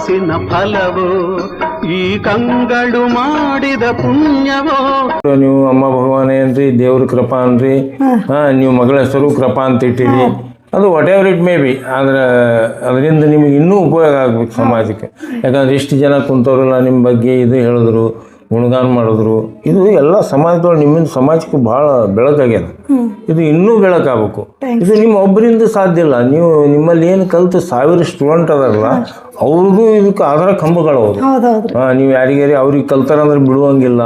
ತಪಸ್ಸಿನ ಫಲವೋ ಈ ಕಂಗಳು ಮಾಡಿದ ಪುಣ್ಯವೋ. ನೀವು ಅಮ್ಮ ಭಗವಾನ್ ಏನ್ರಿ ದೇವ್ರ ಕೃಪಾ ಅನ್ರಿ ಹಾ. ನೀವು ಮಗಳ ಹೆಸರು ಕೃಪಾ ಅಂತ ಇಟ್ಟಿರಿ ಅದು whatever it may be ಆದ್ರೆ ಅದರಿಂದ ನಿಮಗೆ ಇನ್ನೂ ಉಪಯೋಗ ಆಗ್ಬೇಕು ಸಮಾಜಕ್ಕೆ. ಯಾಕಂದ್ರೆ ಇಷ್ಟು ಜನ ಕುಂತವ್ರಲ್ಲ ನಿಮ್ಮ ಬಗ್ಗೆ ಇದು ಹೇಳಿದ್ರು. ಗುಣಗಾನ ಮಾಡಿದ್ರು. ಇದು ಎಲ್ಲ ಸಮಾಜದೊಳಗೆ ನಿಮ್ಮಿಂದ ಸಮಾಜಕ್ಕೆ ಬಹಳ ಬೆಳಕಾಗ್ಯದ. ಇದು ಇನ್ನೂ ಬೆಳಕಾಗಬೇಕು. ಇದು ನಿಮ್ಮ ಒಬ್ಬರಿಂದ ಸಾಧ್ಯ ಇಲ್ಲ. ನೀವು ನಿಮ್ಮಲ್ಲಿ ಏನು ಕಲಿತು ಸಾವಿರ ಸ್ಟೂಡೆಂಟ್ ಅದಾರಲ್ಲ ಅವ್ರಿಗೂ ಇದಕ್ಕೆ ಆಧಾರ ಕಂಬಗಳು ಅವರು ಹಾ ನೀವು ಯಾರಿಗಾರಿ ಅವ್ರಿಗೆ ಕಲ್ತಾರಂದ್ರೆ ಬಿಡುವಂಗಿಲ್ಲ.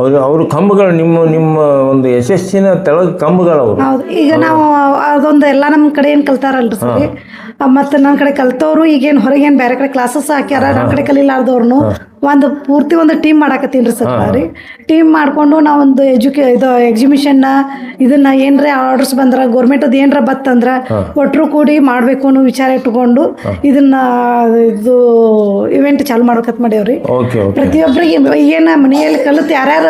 ಅವ್ರು ಅವ್ರ ಕಂಬಗಳು ನಿಮ್ಮ ನಿಮ್ಮ ಒಂದು ಯಶಸ್ಸಿನ ತೆಳಗ ಕಂಬಗಳು ಅವರು. ಹೌದು. ಈಗ ನಾವು ಅದೊಂದು ಎಲ್ಲ ನಮ್ಮ ಕಡೆ ಏನು ಕಲ್ತಾರಲ್ರಿ ಮತ್ತೆ ಮತ್ತು ನನ್ನ ಕಡೆ ಕಲ್ತವ್ರು ಈಗೇನು ಹೊರಗೇನು ಬೇರೆ ಕಡೆ ಕ್ಲಾಸಸ್ ಹಾಕ್ಯಾರ ನನ್ನ ಕಡೆ ಕಲಿಲಾರ್ದವ್ರು ಒಂದು ಪೂರ್ತಿ ಒಂದು ಟೀಮ್ ಮಾಡಾಕತ್ತೀನಿ ರೀ ಸರ್ ರೀ ಟೀಮ್ ಮಾಡಿಕೊಂಡು ನಾವೊಂದು ಎಜುಕೇ ಇದು ಎಕ್ಸಿಬಿಷನ್ನ ಇದನ್ನ ಏನರ ಆರ್ಡರ್ಸ್ ಬಂದ್ರ ಗೌರ್ಮೆಂಟದ್ದು ಏನರ ಬತ್ತಂದ್ರ ಒಟ್ಟರು ಕೂಡಿ ಮಾಡಬೇಕು ಅನ್ನೋ ವಿಚಾರ ಇಟ್ಕೊಂಡು ಇದನ್ನ ಇದು ಇವೆಂಟ್ ಚಾಲು ಮಾಡೋಕತ್ ಮಾಡೇವ್ರಿ. ಓಕೆ ಪ್ರತಿಯೊಬ್ಬರಿಗೆ ಏನು ಮನೆಯಲ್ಲಿ ಕಲಿತು ಯಾರ್ಯಾರ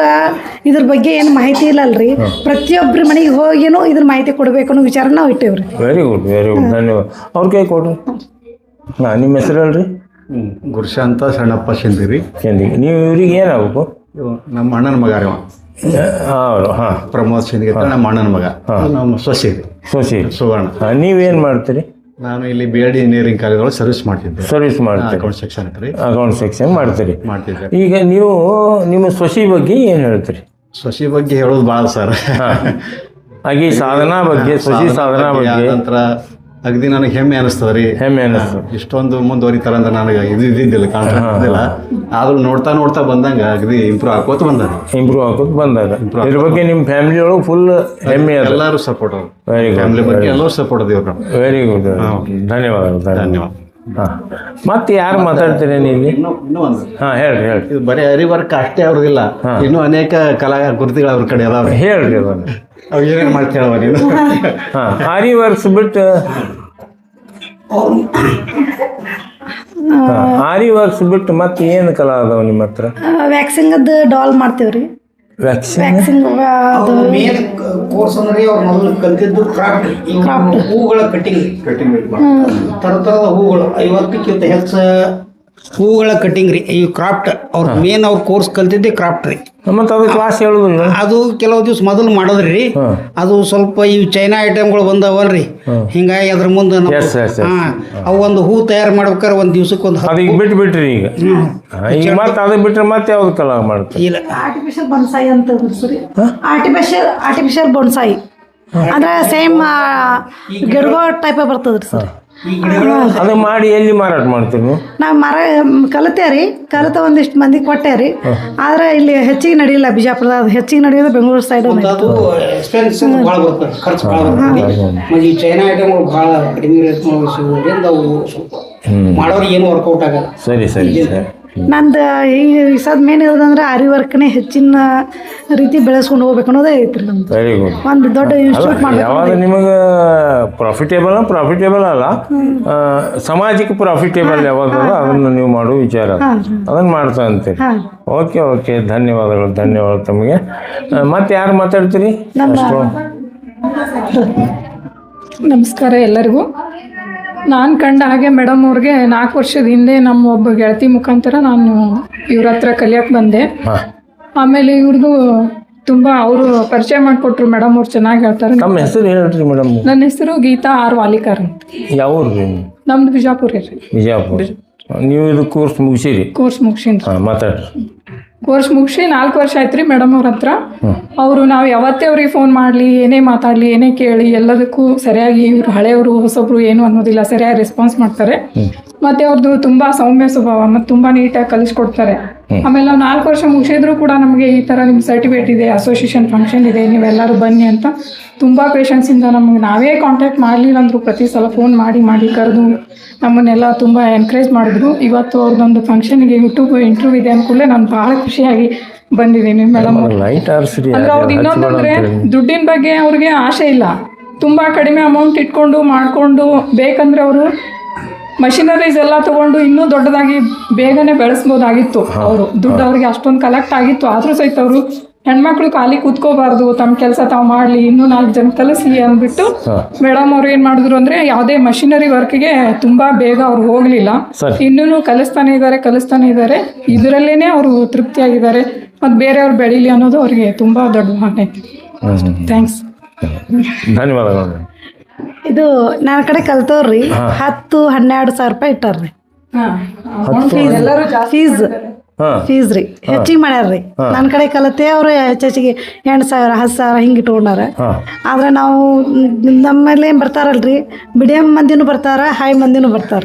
ಇದ್ರ ಬಗ್ಗೆ ಏನು ಮಾಹಿತಿ ಇಲ್ಲಲ್ರಿ ಪ್ರತಿಯೊಬ್ಬರ ಮನೆಗೆ ಹೋಗಿನೂ ಇದನ್ನ ಮಾಹಿತಿ ಕೊಡಬೇಕು ಅನ್ನೋ ವಿಚಾರ ನಾವು ಇಟ್ಟೇವ್ರಿ. ವೆರಿ ಗುಡ್ ವೆರಿ ಗುಡ್ ಧನ್ಯವಾದ. ಅವ್ರ ಕೈ ಕೊಡ್ರಿ ಹಾಂ ನಿಮ್ಮ ಹೆಸರು ಹೇಳ್ರಿ? ಗುರುಶಾಂತ ಸಣ್ಣಪ್ಪ ಸಿಂದಿರಿ ನೀವು ಇವ್ರಿಗೆ ಏನಾಗಬೇಕು? ಇವ ನಮ್ಮ ಅಣ್ಣನ ಮಗ ರೀ ಅವ. ಹಾಂ ಹಾಂ. ಪ್ರಮೋದ್ ಅಂತ ನಮ್ಮ ಅಣ್ಣನ ಮಗ. ನಮ್ಮ ಸೊಸಿ ರೀ ಸೋಸಿ ಸುವರ್ಣ ನೀವೇನು ಮಾಡ್ತೀರಿ? ನಾನು ಇಲ್ಲಿ ಬಿ ಎಡ್ ಇಂಜಿನಿಯರಿಂಗ್ ಕಾಲೇಜ್ ಒಳಗೆ ಸರ್ವಿಸ್ ಮಾಡ್ತಿದ್ದೆ. ಸರ್ವಿಸ್ ಮಾಡ್ತೀರಿ. ಅಕೌಂಟ್ ಸೆಕ್ಷನ್ ರೀ. ಅಕೌಂಟ್ ಸೆಕ್ಷನ್ ಮಾಡ್ತೀರಿ. ಮಾಡ್ತಿದ್ದೆ. ಈಗ ನೀವು ನಿಮ್ಮ ಸೊಸಿ ಬಗ್ಗೆ ಏನು ಹೇಳ್ತೀರಿ? ಸೊಸಿ ಬಗ್ಗೆ ಹೇಳೋದು ಭಾಳ ಸರ್. ಹಾಗೆ ಈ ಸಾಧನಾ ಬಗ್ಗೆ ಸೊಸಿ ಸಾಧನಾ ಬಗ್ಗೆ ನಂತರ ಅಗದಿ ನನಗೆ ಹೆಮ್ಮೆ ಅನಿಸ್ತದ ರೀ. ಹೆಮ್ಮೆ ಅನಿಸ್ತದೆ ಇಷ್ಟೊಂದು ಮುಂದುವರಿತಾರ ಅಂತ ನನಗೆ ಇದು ಇದ್ದಿದ್ದಿಲ್ಲ ಕಾಣ್ತಿಲ್ಲ ಆದ್ರೂ ನೋಡ್ತಾ ನೋಡ್ತಾ ಬಂದಂಗ ಅಗದಿ ಇಂಪ್ರೂವ್ ಆಕೋತ ಬಂದಾಗ ಇಂಪ್ರೂವ್ ಆಗೋದು ಬಂದಾಗ ಇದ್ರ ಬಗ್ಗೆ ನಿಮ್ಮ ಫ್ಯಾಮಿಲಿ ಒಳಗೆ ಫುಲ್ ಹೆಮ್ಮೆ ಅದ. ಎಲ್ಲರೂ ಸಪೋರ್ಟ್ ಅವ್ರು. ವೆರಿ ಗುಡ್ ಫ್ಯಾಮಿಲಿ ಬಗ್ಗೆ ಎಲ್ಲರೂ ಸಪೋರ್ಟ್ ಅದೇವ್ರು ವೆರಿ ಗುಡ್ ಧನ್ಯವಾದಗಳು ಧನ್ಯವಾದ. ಹಾಂ. ಮತ್ತೆ ಯಾರು ಮಾತಾಡ್ತೀರಿ ನೀವು ಇನ್ನೂ ಇನ್ನೂ ಒಂದು. ಹಾಂ ಹೇಳ್ರಿ ಹೇಳ್ರಿ. ಇದು ಬರೀ ಅರಿವರ್ಕ್ ಅಷ್ಟೇ ಅವ್ರದಿಲ್ಲ. ಇನ್ನೂ ಅನೇಕ ಕಲಾ ಕೃತಿಗಳು ಅವ್ರ ಕಡೆ ಅದಾವ್ರಿ. ಹೇಳ್ರಿ ಅದನ್ನು. ಅವ್ ಏನೇನ್ ಮಾಡ್ತೇಳವ ನೀನು? ಹಾಂ ಆರಿ ವರ್ಕ್ಸ್ ಬಿಟ್ಟು. ಹಾ, ಆರಿ ವರ್ಕ್ಸ್ ಬಿಟ್ಟು ಮತ್ತೆ ಏನು ಕಲಾ ಅದಾವ ನಿಮ್ಮ ಹತ್ರ? ವ್ಯಾಕ್ಸಿಂಗದ ಡಾಲ್ ಮಾಡ್ತೇವ್ರಿ. ವ್ಯಾಕ್ಸಿನ್ ವ್ಯಾಕ್ಸಿಂಗ್ ಅದು ಮೇನ್ ಕೋರ್ಸ್ ಅಂದ್ರೆ ಅವ್ರು ಮೊದಲು ಕಲ್ತಿದ್ದು ಕ್ರಾಫ್ಟ್. ಹೂಗಳ ಕಟಿಂಗ್. ಕಟಿಂಗ್ ತರ ತರದ ಹೂಗಳು ಐವತ್ತಕ್ಕಿಂತ ಹೆಚ್ಚು ಹೂಗಳ ಕಟಿಂಗ್ ರೀ. ಈ ಕ್ರಾಫ್ಟ್ ಅವ್ರ ಮೇನ್ ಅವ್ರ ಕೋರ್ಸ್ ಕಲ್ತಿದ್ದೆ ಕ್ರಾಫ್ಟ್ ರೀ. ಮತ್ತೆ ಅದು ಕ್ಲಾಸ್ ಹೇಳುದಿಲ್ಲ? ಅದು ಕೆಲವು ದಿವ್ಸ ಮೊದಲು ಮಾಡೋದ್ರಿ. ಅದು ಸ್ವಲ್ಪ ಈ ಚೈನಾ ಐಟಮ್ಗಳು ಬಂದವಲ್ರಿ ಹಿಂಗಾಗಿ ಅದ್ರ ಮುಂದೆ. ಹಾ ಅವು ಒಂದು ಹೂ ತಯಾರು ಮಾಡ್ಬೇಕಾದ್ರೆ ಒಂದು ದಿವ್ಸಕ್ಕೆ ಒಂದು ಅದು ಈಗ ಬಿಟ್ಟು ಬಿಟ್ರಿ ಈಗ. ಈಗ ಮತ್ತೆ ಅದು ಬಿಟ್ರೆ ಮತ್ತೆ ಯಾವ್ದು ಕಲಾ ಮಾಡ್ತೀರಿ ಇಲ್ಲ. ಆರ್ಟಿಫಿಷಿಯಲ್ ಬೊನ್ಸಾಯಿ ಅಂತ ಸರಿ ಆರ್ಟಿಫಿಷಿಯಲ್ ಆರ್ಟಿಫಿಷಿಯಲ್ ಬೊನ್ಸಾಯಿ ಅಂದ್ರೆ ಸೇಮ್ ಗಿಡಗೋ ಟೈಪ್ ಬರ್ತದ್ರಿ ಸರ್. ಅದು ಮಾಡಿ ಎಲ್ಲಿ ಮಾರಾಟ ಮಾಡ್ತೀವಿ ನಾವು? ಮರ ಕಲಿತೇವ್ರಿ ಕಲಿತ ಒಂದಿಷ್ಟು ಮಂದಿ ಕೊಟ್ಟೇವ್ರಿ ಆದ್ರೆ ಇಲ್ಲಿ ಹೆಚ್ಚಿಗೆ ನಡೆಯಿಲ್ಲ ಬಿಜಾಪುರದ ಅದು ಹೆಚ್ಚಿಗೆ ನಡೆಯೋದು ಬೆಂಗಳೂರು ಸೈಡ್ ಈ ಚೈನಾ ಐಟಮ್ಗಳು ಭಾಳ ಕಡಿಮೆ ಮಾಡೋರಿಗೆ ಏನು ವರ್ಕೌಟ್ ಆಗಲ್ಲ. ಸರಿ ಸರಿ ಸರಿ. ನಂದು ಈ ಸದ್ ಮೇನ್ ಇರೋದಂದ್ರೆ ಅರಿ ವರ್ಕ್ನೇ ಹೆಚ್ಚಿನ ರೀತಿ ಬೆಳೆಸ್ಕೊಂಡು ಹೋಗ್ಬೇಕು ಅನ್ನೋದೇ ಐತ್ರಿ ನಮ್ದು. ವೆರಿ ಗುಡ್ ಒಂದು ದೊಡ್ಡ ಇನ್ಸ್ಟಿಟ್ಯೂಟ್ ಮಾಡ್ಬೇಕು ಯಾವಾಗ ನಿಮಗೆ ಪ್ರಾಫಿಟೇಬಲ್ ಪ್ರಾಫಿಟೇಬಲ್ ಅಲ್ಲ. ಆ, ಸಮಾಜಕ್ಕೆ ಪ್ರಾಫಿಟೇಬಲ್ ಯಾವಾಗ ಅದನ್ನು ನೀವು ಮಾಡೋ ವಿಚಾರ ಅದನ್ನು ಮಾಡ್ತಾ ಅಂತೀರಿ. ಹಾಂ. ಓಕೆ ಓಕೆ ಧನ್ಯವಾದಗಳು ಧನ್ಯವಾದ ತಮಗೆ. ಆ, ಮತ್ತೆ ಯಾರು ಮಾತಾಡ್ತೀರಿ? ಅಷ್ಟು. ನಮಸ್ಕಾರ ಎಲ್ಲರಿಗೂ. ನಾನು ಕಂಡ ಹಾಗೆ ಮೇಡಮ್ ಅವ್ರಿಗೆ ನಾಲ್ಕು ವರ್ಷದ ಹಿಂದೆ ನಮ್ಮ ಒಬ್ಬ ಗೆಳತಿ ಮುಖಾಂತರ ನಾನು ಇವ್ರ ಹತ್ರ ಕಲಿಯಕ್ಕೆ ಬಂದೆ. ಹಾಂ. ಆಮೇಲೆ ಇವ್ರದ್ದು ತುಂಬ ಅವರು ಪರಿಚಯ ಮಾಡಿಕೊಟ್ರು ಮೇಡಮ್ ಅವ್ರು ಚೆನ್ನಾಗಿ ಹೇಳ್ತಾರೆ. ನಮ್ಮ ಹೆಸರು ಹೇಳ್ರಿ ಮೇಡಮ್ ನನ್ನ ಹೆಸರು ಗೀತಾ ಆರ್ ವಾಲಿಕರ್ ಅಂತ. ಯಾವ ನಮ್ದು ಬಿಜಾಪುರ ರೀ. ಬಿಜಾಪುರ. ನೀವು ಇದು ಕೋರ್ಸ್ ಮುಗಿಸಿರಿ? ಕೋರ್ಸ್ ಮುಗಿಸಿನ್ರಿ. ಹಾಂ ಮಾತಾಡ್ರಿ. ಕೋರ್ಸ್ ಮುಗಿಸಿ ನಾಲ್ಕು ವರ್ಷ ಆಯ್ತು ರೀ ಮೇಡಮ್ ಅವ್ರ ಹತ್ರ. ಅವರು ನಾವು ಯಾವತ್ತೇ ಅವ್ರಿಗೆ ಫೋನ್ ಮಾಡಲಿ ಏನೇ ಮಾತಾಡಲಿ ಏನೇ ಕೇಳಿ ಎಲ್ಲದಕ್ಕೂ ಸರಿಯಾಗಿ ಇವರು ಹಳೆಯವರು ಹೊಸಬ್ರು ಏನು ಅನ್ನೋದಿಲ್ಲ ಸರಿಯಾಗಿ ರೆಸ್ಪಾನ್ಸ್ ಮಾಡ್ತಾರೆ. ಮತ್ತೆ ಅವ್ರದ್ದು ತುಂಬಾ ಸೌಮ್ಯ ಸ್ವಭಾವ ಮತ್ತು ತುಂಬಾ ನೀಟಾಗಿ ಕಲಿಸ್ಕೊಡ್ತಾರೆ. ಆಮೇಲೆ ನಾವು ನಾಲ್ಕು ವರ್ಷ ಮುಗಿಸಿದ್ರು ಕೂಡ ನಮಗೆ ಈ ಥರ ನಿಮ್ಮ ಸರ್ಟಿಫಿಕೇಟ್ ಇದೆ ಅಸೋಸಿಯೇಷನ್ ಫಂಕ್ಷನ್ ಇದೆ ನೀವೆಲ್ಲರೂ ಬನ್ನಿ ಅಂತ ತುಂಬ ಪೇಷನ್ಸಿಂದ ನಮಗೆ ನಾವೇ ಕಾಂಟ್ಯಾಕ್ಟ್ ಮಾಡಲಿಲ್ಲ ಅಂದರು ಪ್ರತಿ ಸಲ ಫೋನ್ ಮಾಡಿ ಮಾಡಿ ಕರೆದು ನಮ್ಮನ್ನೆಲ್ಲ ತುಂಬ ಎನ್ಕರೇಜ್ ಮಾಡಿದ್ರು. ಇವತ್ತು ಅವ್ರದ್ದೊಂದು ಫಂಕ್ಷನ್ಗೆ ಯೂಟ್ಯೂಬ್ ಇಂಟರ್ವ್ಯೂ ಇದೆ ಅಂದ್ಕೂಡಲೇ ನಾನು ಭಾಳ ಖುಷಿಯಾಗಿ ಬಂದಿದ್ದೀನಿ ಮೇಡಮ್ ಅಂದ್ರೆ ಅವ್ರದ್ದು ಇನ್ನೊಂದಂದ್ರೆ ದುಡ್ಡಿನ ಬಗ್ಗೆ ಅವ್ರಿಗೆ ಆಸೆ ಇಲ್ಲ. ತುಂಬಾ ಕಡಿಮೆ ಅಮೌಂಟ್ ಇಟ್ಕೊಂಡು ಮಾಡ್ಕೊಂಡು ಬೇಕಂದ್ರೆ ಅವರು ಮಷಿನರೀಸ್ ಎಲ್ಲ ತಗೊಂಡು ಇನ್ನೂ ದೊಡ್ಡದಾಗಿ ಬೇಗನೆ ಬೆಳೆಸ್ಬೋದಾಗಿತ್ತು ಅವರು. ದುಡ್ಡು ಅವ್ರಿಗೆ ಅಷ್ಟೊಂದು ಕಲೆಕ್ಟ್ ಆಗಿತ್ತು. ಆದ್ರೂ ಸಹಿತ ಅವರು ಹೆಣ್ಮಕ್ಳು ಖಾಲಿ ಕೂತ್ಕೋಬಾರ್ದು ತಮ್ಮ ಕೆಲಸ ತಾವು ಮಾಡ್ಲಿ ಇನ್ನೂ ನಾಲ್ಕು ಜನ ಕಲಸಿ ಅಂದ್ಬಿಟ್ಟು. ಮೇಡಮ್ ಅವ್ರು ಏನ್ ಮಾಡಿದ್ರು ಅಂದ್ರೆ ಯಾವುದೇ ಮಷಿನರಿ ವರ್ಕ್ಗೆ ತುಂಬಾ ಬೇಗ ಅವ್ರು ಹೋಗ್ಲಿಲ್ಲ. ಇನ್ನೂ ಕಲಿಸ್ತಾನೆ ಇದ್ದಾರೆ ಕಲಿಸ್ತಾನೆ ಇದ್ದಾರೆ. ಇದರಲ್ಲೇನೆ ಅವರು ತೃಪ್ತಿಯಾಗಿದ್ದಾರೆ. ಮತ್ತೆ ಬೇರೆಯವ್ರು ಬೆಳೀಲಿ ಅನ್ನೋದು ಅವ್ರಿಗೆ ತುಂಬಾ ದೊಡ್ಡ ಥ್ಯಾಂಕ್ಸ್ ಧನ್ಯವಾದಗಳು. ಇದು ನನ್ನ ಕಡೆ ಕಲ್ತವ್ರಿ ಹತ್ತು ಹನ್ನೆರಡು ಸಾವಿರ ರೂಪಾಯಿ ಇಟ್ಟಾರ್ರಿ. ಫೀಸ್ ಹಾಂ. ಫೀಸ್ ರೀ. ಹೆಚ್ಚಿಗೆ ಮಾಡ್ಯಾರ್ರಿ. ನನ್ನ ಕಡೆ ಕಲತೆ ಅವ್ರು ಹೆಚ್ಚೆಚ್ಚಿಗೆ ಎಂಟು ಸಾವಿರ ಹತ್ತು ಸಾವಿರ ಹಿಂಗೆ ಇಟ್ಕೊಂಡಾರ. ಆದ್ರೆ ನಾವು ನಮ್ಮಲ್ಲಿ ಏನು ಬರ್ತಾರಲ್ರಿ? ಮೀಡಿಯಂ ಮಂದಿನೂ ಬರ್ತಾರ ಹೈ ಮಂದಿನೂ ಬರ್ತಾರ.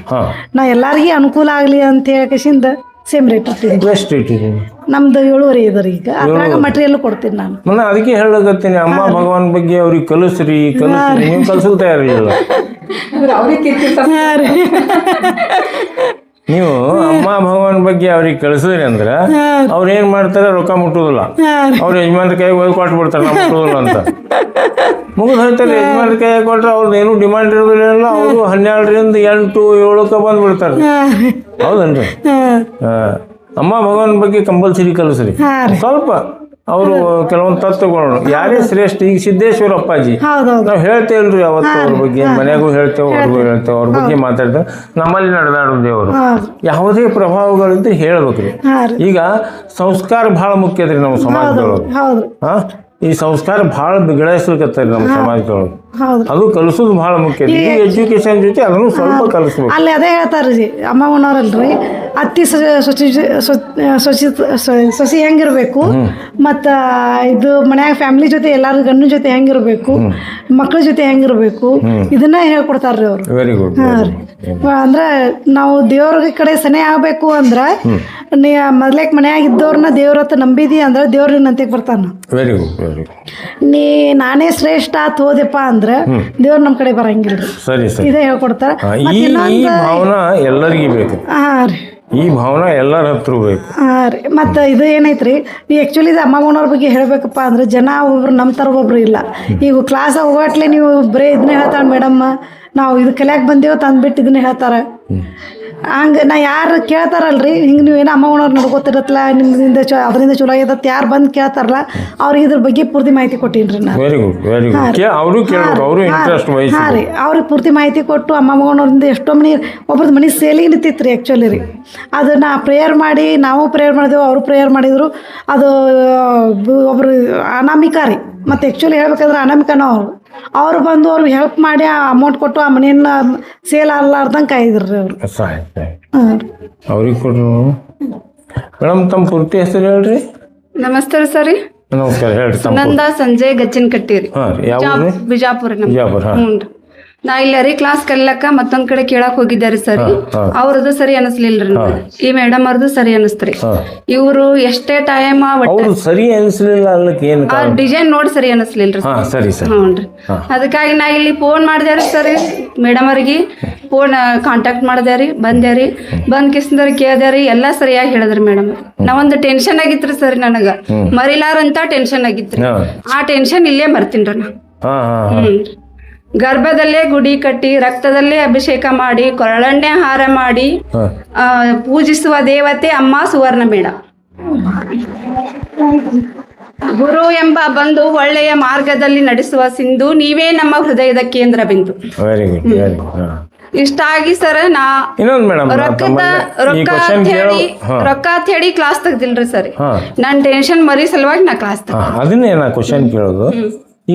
ನಾ ಎಲ್ಲಾರಿಗೆ ಅನುಕೂಲ ಆಗಲಿ ಅಂತ ಹೇಳಕೇಶಿಂದ ಸೇಮ್ ರೇಟ್ ಇಂಟ್ರೆಸ್ಟ್ ಎಷ್ಟು ಇಟ್ಟಿದ್ದೀನಿ ನಮ್ದು ಏಳುವರೆ ಇದ್ರಿ ಈಗ. ಅದ್ರಾಗ ಮಟೀರಿಯಲ್ ಕೊಡ್ತೀನಿ ನಾನು. ನಾನು ಅದಕ್ಕೆ ಹೇಳಕತ್ತೀನಿ. ಅಮ್ಮ ಭಗವಾನ್ ಬಗ್ಗೆ ಅವ್ರಿಗೆ ಕಲಿಸ್ರಿ ಕಲಿಸ್ರಿ. ನೀವು ಕಲಿಸಲು ತಯಾರಿಲ್ಲ. ನೀವು ಅಮ್ಮ ಭಗವಾನ್ ಬಗ್ಗೆ ಅವ್ರಿಗೆ ಕಳಿಸಿದ್ರಿ ಅಂದ್ರೆ ಅವ್ರು ಏನ್ ಮಾಡ್ತಾರೆ ರೊಕ್ಕ ಮುಟ್ಟುದಿಲ್ಲ. ಅವ್ರ ಯಜಮಾನ್ ಕೈಗೆ ಹೋಗಿ ಕೊಟ್ಟು ಬಿಡ್ತಾರೆ ನಾವು ಮುಟ್ಟುದಿಲ್ಲ ಅಂತ. ಮುಗಿದು ಹೋಯ್ತಾರೆ ಯಜಮಾನ್ರ ಕೈ ಕೊಟ್ರೆ ಅವ್ರದ್ದು ಏನು ಡಿಮಾಂಡ್ ಇರೋದಿಲ್ಲ ಅವರು ಹನ್ನೆರಡರಿಂದ ಎಂಟು ಏಳಕ್ಕೆ ಬಂದ್ಬಿಡ್ತಾರೆ. ಹೌದನ್ರಿ. ಅಮ್ಮ ಭಗವಾನ್ ಬಗ್ಗೆ ಕಂಪಲ್ಸರಿ ಕಲಿಸ್ರಿ. ಸ್ವಲ್ಪ ಅವರು ಕೆಲವೊಂದು ತತ್ವಗಳು ಯಾರೇ ಶ್ರೇಷ್ಠ ಈಗ ಸಿದ್ದೇಶ್ವರ ಅಪ್ಪಾಜಿ. ನಾವು ಹೇಳ್ತೇವಲ್ರಿ ಅವತ್ತು ಅವ್ರ ಬಗ್ಗೆ ಮನೆಗೂ ಹೇಳ್ತೇವೆ ಅವ್ರಿಗೂ ಹೇಳ್ತೇವೆ. ಅವ್ರ ಬಗ್ಗೆ ಮಾತಾಡ್ತೇವೆ. ನಮ್ಮಲ್ಲಿ ನಡೆದಾಡೋದೇ ಅವರು ಯಾವುದೇ ಪ್ರಭಾವಗಳಿದ್ರೆ ಹೇಳ್ಬೇಕ್ರಿ. ಈಗ ಸಂಸ್ಕಾರ ಬಹಳ ಮುಖ್ಯ ನಮ್ಮ ಸಮಾಜದೊಳಗೆ. ಹಾ? ಈ ಸಂಸ್ಕಾರ ಬಹಳ ಬಿಗಡಾಯಿಸ್ಲಿಕತ್ತರಿ ನಮ್ಮ ಸಮಾಜದೊಳಗೆ. ಹೌದು ಅದು ಕಲಿಸೋದು ಬಹಳ ಮುಖ್ಯ. ಈ ಎಜುಕೇಶನ್ ಜೊತೆ ಅದನ್ನು ಸ್ವಲ್ಪ ಕಲಿಸ್ಬೇಕು. ಅಲ್ಲಿ ಅದೇ ಹೇಳ್ತಾರ್ರಿ ಅಮ್ಮವನವ್ರಲ್ರಿ ಅತ್ತಿ ಸ್ವಚ್ಛ ಸ್ವಚ್ಛ ಸೊಸಿ ಹೆಂಗಿರ್ಬೇಕು ಮತ್ತು ಇದು ಮನ್ಯಾಗ ಫ್ಯಾಮಿಲಿ ಜೊತೆ ಎಲ್ಲಾರು ಗಂಡು ಜೊತೆ ಹೆಂಗಿರ್ಬೇಕು ಮಕ್ಳ ಜೊತೆ ಹೆಂಗಿರ್ಬೇಕು ಇದನ್ನ ಹೇಳ್ಕೊಡ್ತಾರ್ರಿ ಅವರು. ವೆರಿ ಗುಡ್ ಹಾಂ ರೀ. ಅಂದ್ರೆ ನಾವು ದೇವ್ರ ಕಡೆ ಸನೆ ಆಗ್ಬೇಕು ಅಂದ್ರೆ ನೀ ಮೊದ್ಲೇಕ್ ಮನ್ಯಾಗ ಇದ್ದವ್ರನ್ನ ದೇವ್ರ ಹತ್ರ ನಂಬಿದಿ ಅಂದ್ರೆ ದೇವ್ರ ನಂತಿಗೆ ಬರ್ತಾನ. ವೆರಿ ಗುಡ್ ವೆರಿ ಗುಡ್ ನೀ ನಾನೇ ಶ್ರೇಷ್ಠ ಆತ್ ಹೋದೆಪ್ಪ ಅಂದ್ರೆ ದೇವ್ರ ನಮ್ಮ ಕಡೆ ಬರಂಗಿಲ್ಲ ಸರಿ ಸರಿ. ಇದೇ ಹೇಳ್ಕೊಡ್ತಾರ. ಈ ಈ ಭಾವನಾ ಎಲ್ಲರಿಗೂ ಬೇಕು. ಹಾಂ ರೀ. ಈ ಭಾವನಾ ಎಲ್ಲರ ಹತ್ರ ಬೇಕು. ಹಾಂ ರೀ. ಮತ್ತು ಇದು ಏನೈತ್ರಿ ಈ ಆ್ಯಕ್ಚುಲಿ ಇದು ಅಮ್ಮಮ್ಮನವ್ರ ಬಗ್ಗೆ ಹೇಳಬೇಕಪ್ಪ ಅಂದ್ರೆ ಜನ ಒಬ್ರು ನಮ್ಮ ಥರ ಒಬ್ರು ಇಲ್ಲ. ಈಗ ಕ್ಲಾಸ್ ಹೋಗಟ್ಲೆ ನೀವು ಬರೀ ಇದನ್ನೇ ಹೇಳ್ತಾಳೆ ಮೇಡಮ್ಮ ನಾವು ಇದು ಕಲಿಯಾಕೆ ಬಂದೇವು ತಂದ್ಬಿಟ್ಟು ಇದನ್ನ ಹೇಳ್ತಾರೆ. ಹಂಗೆ ನಾ ಯಾರು ಕೇಳ್ತಾರಲ್ರಿ ಹಿಂಗೆ ನೀವು ಏನೋ ಅಮ್ಮಮ್ಮನವ್ರು ನಡ್ಕೋತಿರತ್ತಲ್ಲ ನಿಮ್ಮಿಂದ ಚೊ ಅದರಿಂದ ಚಲೋ ಆಗಿದತ್ತ ಯಾರು ಬಂದು ಕೇಳ್ತಾರಲ್ಲ ಅವ್ರಿಗೆ ಇದ್ರ ಬಗ್ಗೆ ಪೂರ್ತಿ ಮಾಹಿತಿ ಕೊಟ್ಟೀನಿ ರೀ. ನಾನು ವೆರಿ ಗುಡ್ ವೆರಿ ಗುಡ್ ಅವರು ಅವರು ಇಂಟ್ರೆಸ್ಟ್ ಹಾಂ ರೀ. ಅವ್ರಿಗೆ ಪೂರ್ತಿ ಮಾಹಿತಿ ಕೊಟ್ಟು ಅಮ್ಮ ಮಗನವ್ರಿಂದ ಎಷ್ಟೋ ಮನೆ ಒಬ್ರದ್ದು ಮನೆ ಸೇಲಿಗೆ ನಿಂತಿತ್ತು ರೀ. ಆ್ಯಕ್ಚುಲಿ ರೀ ಅದನ್ನು ಪ್ರೇಯರ್ ಮಾಡಿ ನಾವು ಪ್ರೇಯರ್ ಮಾಡಿದೆವು ಅವರು ಪ್ರೇಯರ್ ಮಾಡಿದರು ಅದು ಒಬ್ರು ಅನಾಮಿಕ ರೀ. ಮತ್ತು ಆ್ಯಕ್ಚುಲಿ ಹೇಳ್ಬೇಕಾದ್ರೆ ಅನಮಿಕನ ಅವರು. ಅವ್ರು ಬಂದು ಅವ್ರಿಗೆ ಹೆಲ್ಪ್ ಮಾಡಿ ಆ ಅಮೌಂಟ್ ಕೊಟ್ಟು ಆ ಮನೆಯನ್ನ ಸೇಲ್ ಆಗ್ಲಾರ್ದಂಗೆ ಕಾಯ್ದ್ರಿ ಅವರು. ಹಾಂ ಅವ್ರಿಗೆ ಕೊಡ್ರು ಮೇಡಮ್ ತಮ್ಮ ಪೂರ್ತಿ ಹೆಸರು ಹೇಳ್ರಿ? ನಮಸ್ತೆ ಸರ್. ನಮಸ್ಕಾರ ಹೇಳ್ರಿ ತಮ್ಮ ನಂದ ಸಂಜಯ್ ಗಚ್ಚಿನ ಕಟ್ಟಿರಿ ಹಾಂ ರೀ ಯಾವ ಊರು? ಬಿಜಾಪುರ ನಮ್ದು. ಬಿಜಾಪುರ ಹಾಂ. ಹ್ಞೂ ನಾ ಇಲ್ಲ ರೀ ಕ್ಲಾಸ್ ಕಲಿಲಕ್ಕ ಮತ್ತೊಂದ್ ಕಡೆ ಕೇಳಕ್ ಹೋಗಿದ್ದಾರೆ ಸರಿ ಅವ್ರದ್ದು ಸರಿ ಅನಿಸ್ಲಿಲ್ರಿ. ಈ ಮೇಡಮ್ ಅವ್ರದ್ದು ಸರಿ ಅನಿಸ್ತ್ರಿ. ಇವರು ಎಷ್ಟೇ ಟೈಮ್ ಅವ್ರು ಸರಿ ಅನಿಸ್ಲಿಲ್ಲ ಏನು ಡಿಸೈನ್ ನೋಡಿ ಸರಿ ಅನಿಸ್ಲಿಲ್ರಿ ಸರಿ ಹ್ಞೂನ್ರಿ. ಅದಕ್ಕಾಗಿ ನಾ ಇಲ್ಲಿ ಫೋನ್ ಮಾಡ್ದೆ ಸರಿ ಮೇಡಮ್ ಅವ್ರಿಗೆ ಫೋನ್ ಕಾಂಟ್ಯಾಕ್ಟ್ ಮಾಡಿದೆ ರೀ ಬಂದೆ ರೀ ಬಂದ್ ಕಿಸ್ನವ್ರಿಗೆ ಕೇಳಿದೆ ರೀ ಎಲ್ಲ ಸರಿಯಾಗಿ ಹೇಳಿದ್ರಿ ಮೇಡಮ್ ನಾವೊಂದು ಟೆನ್ಷನ್ ಆಗಿತ್ರಿ ಸರಿ ನನಗ. ಮರಿಲಾರಂತ ಟೆನ್ಷನ್ ಆಗಿತ್ರಿ. ಆ ಟೆನ್ಷನ್ ಇಲ್ಲೇ ಮರ್ತೀನ್ರಿ ನಾ. ಹ್ಮ್. ಗರ್ಭದಲ್ಲೇ ಗುಡಿ ಕಟ್ಟಿ ರಕ್ತದಲ್ಲೇ ಅಭಿಷೇಕ ಮಾಡಿ ಕೊರಳಣ್ಣೆ ಹಾರ ಮಾಡಿ ಆ, ಪೂಜಿಸುವ ದೇವತೆ ಅಮ್ಮ ಸುವರ್ಣ ಮೇಡ ಗುರು ಎಂಬ ಬಂದು ಒಳ್ಳೆಯ ಮಾರ್ಗದಲ್ಲಿ ನಡೆಸುವ ಸಿಂಧು ನೀವೇ ನಮ್ಮ ಹೃದಯದ ಕೇಂದ್ರ ಬಿಂದು. ವೆರಿ ಗುಡ್ ವೆರಿ ಗುಡ್ ಇಷ್ಟಾಗಿ ಸರ್ ನಾ ಇನ್ನೊಂದು ಮೇಡಮ್ ರೊಕ್ಕದ ಈ ರೊಕ್ಕ ಕ್ವಶನ್ ಅಂತ ಕೇಳೋ ಹೇಳಿ ಹಾಂ. ರೊಕ್ಕ ಅಂತ ಹೇಳಿ ಕ್ಲಾಸ್ ತೆಗ್ದಿಲ್ರಿ ಸರ್. ಹಾಂ. ನನ್ ಟೆನ್ಷನ್ ಮರಿ ಸಲುವಾಗಿ ನಾ ಕ್ಲಾಸ್ ಅದನ್ನೇ ನಾ ಕ್ವಶನ್ ಕೇಳೋದು.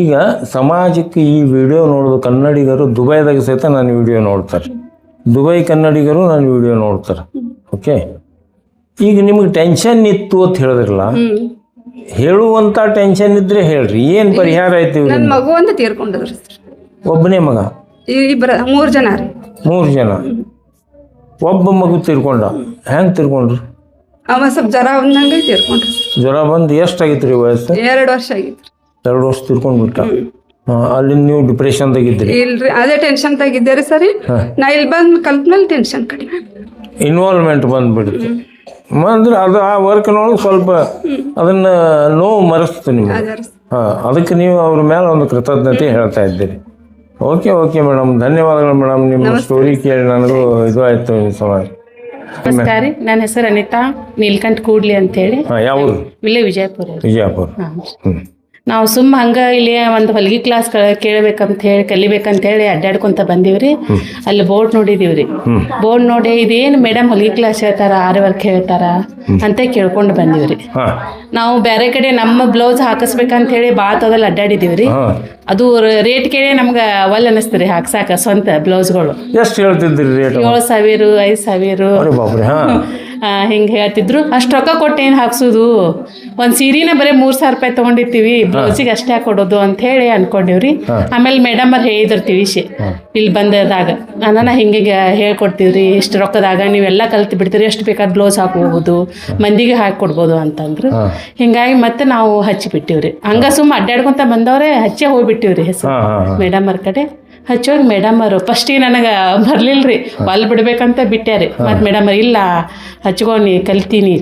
ಈಗ ಸಮಾಜಕ್ಕೆ ಈ ವಿಡಿಯೋ ನೋಡೋದು ಕನ್ನಡಿಗರು ದುಬೈದಾಗ ಸಹಿತ ನಾನು ವಿಡಿಯೋ ನೋಡ್ತಾರೆ. ದುಬೈ ಕನ್ನಡಿಗರು ನಾನು ವಿಡಿಯೋ ನೋಡ್ತಾರೆ. ಓಕೆ ಈಗ ನಿಮಗೆ ಟೆನ್ಷನ್ ಇತ್ತು ಅಂತ ಹೇಳಿದ್ರಲ್ಲ? ಹೇಳುವಂತ ಟೆನ್ಷನ್ ಇದ್ರೆ ಹೇಳ್ರಿ. ಏನು ಪರಿಹಾರ ಐತಿ ನನ್ನ? ಮಗು ಅಂತ ತೀರ್ಕೊಂಡದ್ರಿ ಸರ್. ಒಬ್ಬನೇ ಮಗ? ಇಬ್ರ ಮೂರ್ ಜನ ರೀ. ಮೂರು ಜನ? ಒಬ್ಬ ಮಗು ತೀರ್ಕೊಂಡ? ಹೆಂಗೆ ತಿರ್ಕೊಂಡ್ರಿ? ಅವ ಸ್ವಲ್ಪ ಜ್ವರ ಬಂದಂಗೆ ತೀರ್ಕೊಂಡ್ರಿ ಜ್ವರ ಬಂದ್ ಎಷ್ಟಾಗಿತ್ತು ರೀ ವಯಸ್ಸು? ಎರಡು ವರ್ಷ ಆಗಿತ್ರಿ ಎರಡು ವರ್ಷ ತಿರ್ಕೊಂಡ್ ಬಿಟ್ಟ. ಅಲ್ಲಿ ನೀವು ಡಿಪ್ರೆಷನ್ದಾಗಿದ್ರಿ ಇಲ್ರಿ ಅದೇ ಟೆನ್ಷನ್ ತೆಗಿದ್ದೇರಿ ಸರಿ. ನಾ ಇಲ್ಲಿ ಬಂದ್ ಕಲ್ತ್ಮೇಲೆ ಟೆನ್ಷನ್ ಕಡಿಮೆ ಇನ್ವಾಲ್ವ್ಮೆಂಟ್ ಬಂದ್ಬಿಡ್ತು. ಅಂದ್ರೆ ಅದು ಆ ವರ್ಕ್ನೊಳಗೆ ಸ್ವಲ್ಪ ಅದನ್ನ ನೋವು ಮರೆಸ್ತು ನಿಮ್ಗೆ. ಹಾಂ ಅದಕ್ಕೆ ನೀವು ಅವ್ರ ಮೇಲೆ ಒಂದು ಕೃತಜ್ಞತೆ ಹೇಳ್ತಾ ಇದ್ದೀರಿ. ಓಕೆ ಓಕೆ ಮೇಡಮ್ ಧನ್ಯವಾದಗಳು ಮೇಡಮ್ ನಿಮ್ಮ ಸ್ಟೋರಿ ಕೇಳಿ ನನಗೂ ಇದು ಆಯ್ತು ಸಮಾಜ ನಮಸ್ಕಾರ ನನ್ನ ಹೆಸರು ಅನಿತಾ. ನೀಲ್ಕಂಠ ಕೂಡ್ಲಿ ಅಂತೇಳಿ. ಹೇಳಿ ಯಾವ ಇಲ್ಲೇ ವಿಜಯಪುರ. ವಿಜಯಪುರ. ಹ್ಞೂ ನಾವು ಸುಮ್ಮ ಹಂಗ ಇಲ್ಲಿ ಒಂದು ಹೊಲಿಗೆ ಕ್ಲಾಸ್ ಕೇಳಬೇಕಂತ ಹೇಳಿ ಕಲಿಬೇಕಂತ ಹೇಳಿ ಅಡ್ಡಾಡ್ಕೊಂತ ಬಂದಿವ್ರಿ. ಅಲ್ಲಿ ಬೋರ್ಡ್ ನೋಡಿದೀವ್ರಿ. ಬೋರ್ಡ್ ನೋಡಿ ಇದೇನು ಮೇಡಮ್ ಹೊಲಿಗೆ ಕ್ಲಾಸ್ ಹೇಳ್ತಾರ ಆರಿ ವರ್ಕ್ ಹೇಳ್ತಾರ ಅಂತ ಕೇಳ್ಕೊಂಡು ಬಂದಿವ್ರಿ. ನಾವು ಬೇರೆ ಕಡೆ ನಮ್ಮ ಬ್ಲೌಸ್ ಹಾಕಿಸ್ಬೇಕಂತ ಹೇಳಿ ಬಾತದಲ್ಲಿ ತೊದಲ್ ಅಡ್ಡಾಡಿದೀವ್ರಿ ಅದು ರೇಟ್ ಕೇಳಿ ನಮ್ಗೆ ಅವಲ್ ಅನಿಸ್ತೀರಿ ಹಾಕ್ಸಾಕ ಸ್ವಂತ ಬ್ಲೌಸ್ಗಳು ಎಷ್ಟು ಹೇಳ್ತಿದ್ರಿ ಏಳು ಸಾವಿರ ಐದು ಸಾವಿರ. ಹಿಂಗೆ ಹೇಳ್ತಿದ್ರು. ಅಷ್ಟು ರೊಕ್ಕ ಕೊಟ್ಟು ಏನು ಹಾಕ್ಸೋದು? ಒಂದು ಸೀರೆನ ಬರೀ ಮೂರು ಸಾವಿರ ರೂಪಾಯಿ ತೊಗೊಂಡಿರ್ತೀವಿ. ಬ್ಲೌಸಿಗೆ ಅಷ್ಟೇ ಕೊಡೋದು ಅಂತ ಹೇಳಿ ಅನ್ಕೊಂಡಿವ್ರಿ. ಆಮೇಲೆ ಮೇಡಮ್ ಅವ್ರು ಹೇಳಿದಿರ್ತೀವಿ ತಿಳಿಸಿ ಇಲ್ಲಿ ಬಂದದಾಗ. ನಾನು ಹಿಂಗೆ ಹೇಳ್ಕೊಡ್ತೀವ್ರಿ ಇಷ್ಟು ರೊಕ್ಕದಾಗ ನೀವೆಲ್ಲ ಕಲ್ತು ಬಿಡ್ತೀರಿ. ಎಷ್ಟು ಬೇಕಾದ ಬ್ಲೌಸ್ ಹಾಕೋಬಹುದು ಮಂದಿಗೆ ಹಾಕಿ ಕೊಡ್ಬೋದು ಅಂತಂದ್ರು ಹಿಂಗಾಗಿ ಮತ್ತೆ ನಾವು ಹಚ್ಚಿ ಬಿಟ್ಟಿವ್ರಿ ಹಂಗ ಸುಮ್ಮ ಅಡ್ಡಾಡ್ಕೊಂತ ಬಂದವ್ರೆ ಹಚ್ಚೇ ಹೋಗ್ಬಿಟ್ಟಿವ್ರಿ ಹೆಸರು. ಮೇಡಮ್ ಅವ್ರ ಕಡೆ. ಹಚ್ಚೋಗಿ ಮೇಡಮ್ ಅವರು. ಫಸ್ಟಿಗೆ ನನಗೆ ರೀ ಹೊಲ್ ಬಿಡ್ಬೇಕಂತ ಬಿಟ್ಟ್ಯಾರಿ. ಮತ್ತು ಮೇಡಮ್ ಇಲ್ಲ ಹಚ್ಕೊಂಡು ಕಲ್ತೀನಿ.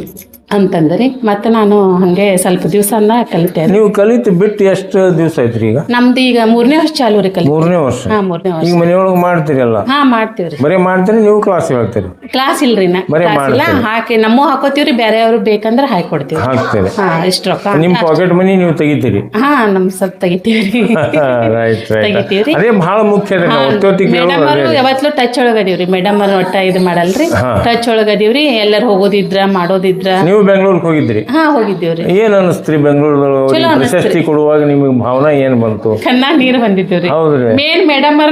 ಅಂತಂದ್ರಿ ಮತ್ತೆ ನಾನು ಹಂಗೆ ಸ್ವಲ್ಪ ದಿವಸನ ಕಲಿತೆ. ನೀವು ಕಲಿತು ಬಿಟ್ಟು ಎಷ್ಟು ದಿವಸ ಐತ್ರಿ ಈಗ? ನಮ್ದು ಈಗ ಮೂರನೇ ವರ್ಷ ಚಾಲು ರೀ ಕಲಿ ಮೂರನೇ ವರ್ಷ? ಹಾ ಮೂರನೇ ವರ್ಷ. ಈಗ ಮನೆಯೊಳಗೆ ಮಾಡ್ತೀರಲ್ಲ? ಹಾ ಮಾಡ್ತೀವ್ರಿ ಬರೀ ಮಾಡ್ತೀರಿ ನೀವು ಕ್ಲಾಸ್ ಹೇಳ್ತೀರಿ ಕ್ಲಾಸ್ ಇಲ್ರಿ ನಾ. ಬರೀ ಕ್ಲಾಸ್ ಇಲ್ಲ ಮಾಡ್ತೀರಿ. ಹಾಕಿ ನಮ್ಮ ಹಾಕೋತೀವ್ರಿ ಬೇರೆಯವ್ರು ಬೇಕಂದ್ರೆ ಹಾಕಿ ಕೊಡ್ತೀವಿ ಹಾಕ್ತೀರಿ. ಹಾ ಇಷ್ಟು ರೊಕ್ಕ ನಿಮ್ಮ ಪಾಕೆಟ್ ಮನಿ ನೀವು ತೆಗಿತೀರಿ? ಹಾ ನಮ್ ಸ್ವಲ್ಪ ತೆಗಿತೀವ್ರಿ ರೈಟ್ ರೈಟ್ ತೆಗಿತೀವ್ರಿ ಅದೇ ಬಹಳ ಮುಖ್ಯ ರೀ ನಾವು ಒತ್ತೊತ್ತಿಗೆ ಮೇಡಮ್ ಅವರು ಯಾವತ್ತೂ ಟಚ್ ಒಳಗದೀವ್ರಿ. ಮೇಡಮ್ ಅವ್ರ ಒಟ್ಟ ಇದು ಮಾಡಲ್ರಿ. ಟಚ್ ಒಳಗದೀವ್ರಿ ಎಲ್ಲರೂ ಹೋಗೋದಿದ್ರ ಮಾಡೋದಿದ್ರ. ನೀವು ಬೆಂಗಳೂರಿಗೆ ಹೋಗಿದ್ರಿ? ಹಾ ಹೋಗಿದ್ದೀವ್ರಿ. ಏನ್ ಅನಿಸ್ತ್ರಿ ಬೆಂಗಳೂರು ಚಲೋ ಅನಿಸ್ತ್ರಿ. ಪ್ರಶಸ್ತಿ ಕೊಡುವಾಗ ನಿಮಗೆ ಭಾವನಾ ಏನ್ ಬಂತು? ಕಣ್ಣ ನೀರು ಬಂದಿದ್ದೀವ್ರಿ. ಹೌದ್ರಿ. ಮೇನ್ ಮೇಡಮ್ ಅವ್ರ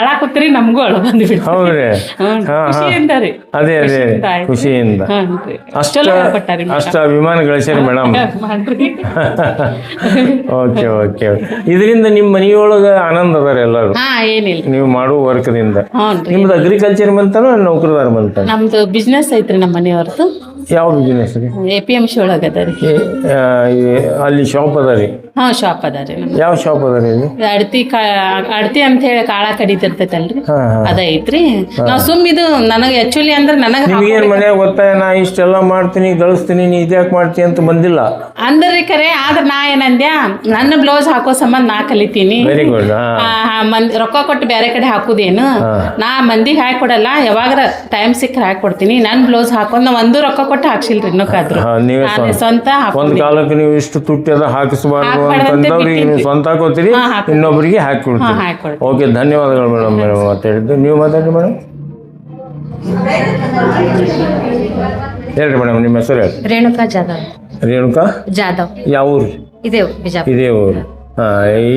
ಅಳಾಕುತ್ರಿ ನಮಗೂ ಅಳ ಬಂದ್ಬಿಟ್ಟು ಹೌದ್ರಿ. ಹಾ ಹಾ. ಖುಷಿಯಿಂದ ರೀ. ಅದೇ ಅದೇ ಖುಷಿಯಿಂದ ಆಯ್ತು. ಖುಷಿಯಿಂದ. ಹಾನ್ರಿ. ಅಷ್ಟ ಚಲೋ ಹೇಳ್ಕೊಟ್ಟಾರಿ madam. ಅಷ್ಟ ಅಭಿಮಾನ ಗಳಿಸ್ಯಾರ ಮೇಡಮ್ ಮಾಡ್ರಿ. ಓಕೆ ಓಕೆ ಇದರಿಂದ ನಿಮ್ಮ ಮನೆಯೊಳಗ ಆನಂದ ಅದಾರ ಎಲ್ಲರೂ? ಹಾ ಏನಿಲ್ಲ. ನೀವು ಮಾಡುವ ವರ್ಕ್ದಿಂದ ಹ್ಞೂನ್ರಿ ನಿಮ್ದು ಅಗ್ರಿಕಲ್ಚರ್ ಬಂತಾನೋ ನೌಕರದಾರ ಬಂತಾನ? ನಮ್ದು ಬಿಸ್ನೆಸ್ ಐತ್ರಿ ನಮ್ಮ ಮನೆಯವ್ರದ್ದು ಯಾವ ಬಿಸ್ನೆಸ್ ರೀ? ಎ ಪಿ ಎಂ ಸಿ ಒಳಗೆ ಅದ ರೀ ಅಲ್ಲಿ ಶಾಪ್ ಅದ ರೀ. ಹಾ ಶಾಪ್ ಅದ ರೀ ನಮ್ದು ಯಾವ ಶಾಪ್ ಅದ ರೀ ಇಲ್ಲಿ? ಅಡ್ತಿ ಕಾ ಅಡ್ತಿ ಅಂತ ಹೇಳಿ ಕಾಳ ಕಡಿತಿರ್ತೈತಲ್ರಿ. ಹಾ, ಹಾ. ಅದ ಐತ್ರಿ. ನಾವ್ ಸುಮ್ ಇದು ನನಗೆ ಆಕ್ಚುಲಿ ಅಂದ್ರೆ ನನಗೆ ನಿಮ್ಗೇನ್ ಮನ್ಯಾಗ ಒತ್ತಾಯ ನಾ ಇಷ್ಟೆಲ್ಲ ಮಾಡ್ತೀನಿ ಗಳಿಸ್ತೀನಿ ನೀ ಇದ್ಯಾಕೆ ಮಾಡ್ತೀನಿ ಅಂತ ಬಂದಿಲ್ಲ? ಅಂದ್ರಿ ಕರೆ ಆದ್ರೆ ನಾ ಏನಂದ್ಯ ನನ್ನ ಬ್ಲೌಸ್ ಹಾಕೋ ಸಂಬಂಧ ನಾ ಕಲಿತೀನಿ. ವೆರಿ ಗುಡ್ ಆ, ಆ, ಮಂದಿ ರೊಕ್ಕ ಕೊಟ್ಟು ಬೇರೆ ಕಡೆ ಹಾಕುದೇನು? ನಾ ಮಂದಿ ಹಾಕಿ ಕೊಡಲ್ಲ ಯಾವಾಗಾರ ಟೈಮ್ ಸಿಕ್ಕ ಹಾಕಿ ಕೊಡ್ತೀನಿ. ನನ್ನ ಬ್ಲೌಸ್ ಹಾಕೊಂಡ್ ನಾ ಒಂದು ರೊಕ್ಕ ಕೊಟ್ಟು ಹಾಕ್ಸಿಲ್ರಿ ಇನ್ನೊಕ್ಕಾದ್ರು. ನೀವೇ ನಾನೇ ಸ್ವಂತ ಸ್ವಂತ ಒಂದ್ ಕಾಲಕ್ಕೆ ನೀವು ಇಷ್ಟು ತುಟ್ಟಿ ಅದ ಹಾಕಿಸಬಾರ್ದು. ಅಂತಂದವ್ರಿಗೆ ನೀವು. ಸ್ವಂತ ಹಾಕೋತೀರಿ ಇನ್ನೊಬ್ಬರಿಗೆ ಹಾಕಿ ಹಾಕ್ಕೊಡ್ತೀವಿ. ಓಕೆ ಧನ್ಯವಾದಗಳು ಮೇಡಮ್ ಮೇಡಮ್ ಮಾತಾಡಿದ್ದು ನೀವು ಮಾತಾಡಿ ಮೇಡಮ್. ಹೇಳ್ರಿ ಮೇಡಮ್ ನಿಮ್ಮ ಹೆಸರು ಹೇಳಿ ರೇಣುಕಾ ಜಾಧವ್. ರೇಣುಕಾ? ಜಾಧವ್. ಯಾವ ಊರು? ಇದೆ ಬಿಜಾಪುರ. ಇದೇ ಊರು.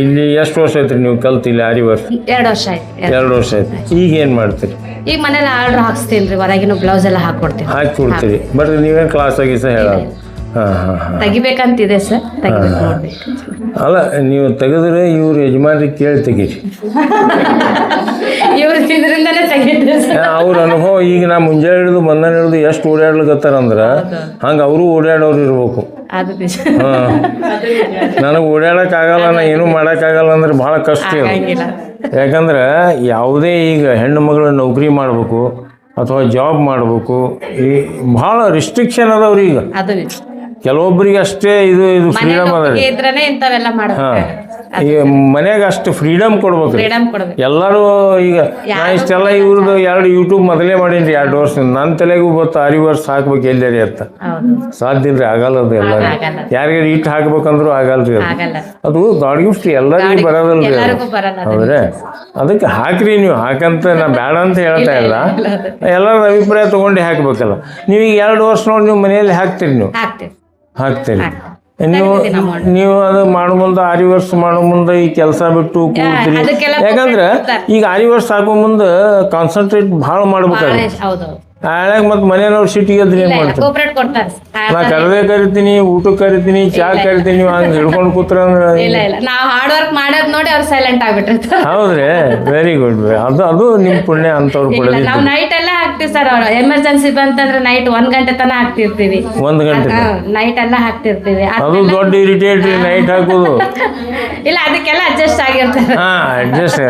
ಇಲ್ಲಿ ಎಷ್ಟು ವರ್ಷ ಆಯ್ತು ನೀವು ಕಲ್ತು ಇಲ್ಲಿ ಆರಿ ವರ್ಷ? ಎರಡು ವರ್ಷ ಆಯ್ತು ಎರಡು. ವರ್ಷ ಆಯ್ತು. ಈಗ ಏನು ಮಾಡ್ತೀರಿ? ಈಗ ಮನೇಲಿ ಆರ್ಡರ್ ಹಾಕ್ಸ್ತೀನಿ ರೀ ಹೊರಗಿನ ಬ್ಲೌಸ್ ಎಲ್ಲ ಹಾಕೊಡ್ತೀನಿ ಹಾಕಿ ಕೊಡ್ತೀರಿ ಬಟ್ ನೀವೇನು ಕ್ಲಾಸ್ ಆಗಿ ಸಹ ಹೇಳ ಹಾಂ ಹಾಂ ಹಾಂ. ತೆಗಿಬೇಕಂತಿದೆ ಸರ್ ತೆಗಿಬೇಕು ನೋಡ್ಬೇಕು. ಅಲ್ಲ ನೀವು ತೆಗೆದ್ರೆ ಇವ್ರು ಯಜಮಾನ್ರಿಗೆ ಕೇಳಿ ತೆಗೀರಿ. ಇವ್ರು ಇದರಿಂದಲೇ ತೆಗಿದ್ರಿ ಸರ್. ಅವ್ರ ಅನುಭವ ಈಗ ನಾ ಮುಂಜಾನೆ ಹಿಡಿದು ಬಂದನ ಹಿಡಿದು ಎಷ್ಟು ಓಡಾಡ್ಲಿಕತ್ತಾರಂದ್ರೆ ಹಂಗೆ ಅವರು ಓಡಾಡೋರು ಇರ್ಬೇಕು. ಅದು ನಿಜ. ಹಾಂ. ನನಗೆ ಓಡಾಡೋಕ್ಕಾಗಲ್ಲ ನಾ ಏನೂ ಮಾಡೋಕ್ಕಾಗಲ್ಲ ಅಂದ್ರೆ ಭಾಳ ಕಷ್ಟ ಇದು. ಆಗಂಗಿಲ್ಲ ಯಾಕಂದ್ರೆ ಯಾವುದೇ ಈಗ ಹೆಣ್ಣು ಮಗಳು ನೌಕರಿ ಮಾಡಬೇಕು ಅಥವಾ ಜಾಬ್ ಮಾಡಬೇಕು ಈ ಭಾಳ ರಿಸ್ಟ್ರಿಕ್ಷನ್ ಅದಾವ್ರಿ ಈಗ ಅದು ನಿಜ. ಕೆಲವೊಬ್ಬರಿಗೆ ಅಷ್ಟೇ ಇದು ಇದು ಫ್ರೀಡಮ್ ಅದ. ರೀ ಇದ್ರನೇ ಇಂಥವೆಲ್ಲ ಈಗ ಮನೆಗೆ ಅಷ್ಟು ಫ್ರೀಡಮ್ ಕೊಡ್ಬೇಕು ರೀ. ಫ್ರೀಡಮ್ ಕೊಡ್ಬೇಕು. ಎಲ್ಲರೂ ಈಗ ನಾ ಇಷ್ಟೆಲ್ಲ ಇವ್ರದ್ದು ಎರಡು ಯೂಟ್ಯೂಬ್ ಮೊದಲೇ ಮಾಡೀನಿ ಎರಡು ವರ್ಷ ನನ್ನ ತಲೆಗೂ ಗೊತ್ತು ಆರು ವರ್ಷ ಹಾಕ್ಬೇಕು ಎಲ್ಲರಿ ಅಂತ. ಹೌದು. ಸಾಧ್ಯ ಇಲ್ರಿ ಆಗಲ್ಲ ಅದು ಎಲ್ಲ. ಯಾರಿಗಾರು ಇಟ್ಟು ಹಾಕ್ಬೇಕಂದ್ರೂ ಆಗಲ್ರಿ ಅದು. ಅದು ದೊಡ್ಡ ಗಿಫ್ಟ್ ಎಲ್ಲರಿಗೂ ಬರೋದಲ್ರಿ ಅದು. ಹೌದ್ರಿ? ಅದಕ್ಕೆ ಹಾಕ್ರಿ ನೀವು ಹಾಕಂತ ನಾ ಬೇಡ ಅಂತ ಹೇಳ್ತಾ ಇಲ್ಲ. ಎಲ್ಲರ ಅಭಿಪ್ರಾಯ ತಗೊಂಡು ಹಾಕ್ಬೇಕಲ್ಲ. ನೀವು ಈಗ ಎರಡು ವರ್ಷ ನೋಡಿ ನೀವು ಮನೆಯಲ್ಲಿ ಹಾಕ್ತೀರಿ ನೀವು. ಹಾಕ್ತೀರಿ ನೀವು ನೀವು ಅದು ಮಾಡೋ ಮುಂದೆ ಆರಿ ವರ್ಷ ಮಾಡೋ ಮುಂದೆ ಈ ಕೆಲಸ ಬಿಟ್ಟು ಕೂತ್ರಿ. ಯಾಕಂದ್ರೆ ಈಗ ಆರಿ ವರ್ಷ ಹಾಕೋ ಮುಂದೆ ಕಾನ್ಸಂಟ್ರೇಟ್ ಭಾಳ ಮಾಡ್ಬೇಕಾಗಿ ಹೌದು. ಆಳ್ಯಾಗ ಮತ್ತೆ ಮನೆಯವ್ರು ಸಿಟಿಗೆ ಅದ್ರ ಏನ್ ಮಾಡ್ತಾರೆ? ನಾ ಕರೆದೇ ಕರಿತೀನಿ ಊಟಕ್ಕೆ ಕರಿತೀನಿ ಚಾ ಕರಿತೀನಿ ಹಂಗೆ ಹಿಡ್ಕೊಂಡು ಕೂತ್ರ ಅಂದ್ರೆ ಇಲ್ಲ ಇಲ್ಲ. ನಾವು ಹಾರ್ಡ್ ವರ್ಕ್ ಮಾಡೋದ್ ನೋಡಿ ಅವ್ರು ಸೈಲೆಂಟ್ ಆಗ್ಬಿಟ್ಟಿರ್ತಾರೆ. ಹೌದ್ರಿ ವೆರಿ ಗುಡ್ ಅದು ಅದು ನಿಮ್ಮ ಪುಣ್ಯ ಅಂತವ್ರು ಇಲ್ಲ ಹಾಕ್ತಿವಿ ಸರ್ ಎಮರ್ಜೆನ್ಸಿ ಬಂತಂದ್ರೆ ನೈಟ್ ಒಂದ್ ಗಂಟೆ ತನ ಹಾಕ್ತಿರ್ತೀವಿ. ಒಂದ್ ಗಂಟೆ. ನೈಟ್ ಎಲ್ಲ ಹಾಕ್ತಿರ್ತೀವಿ. ಅದ್- ಅದು ದೊಡ್ಡ ಇರಿಟೇಟ್ ನೈಟ್ ಹಾಕೋದು. ಇಲ್ಲ ಅದಕ್ಕೆಲ್ಲ ಅಡ್ಜಸ್ಟ್ ಆಗಿರ್ತಾರೆ ಹಾ ಅಡ್ಜಸ್ಟ್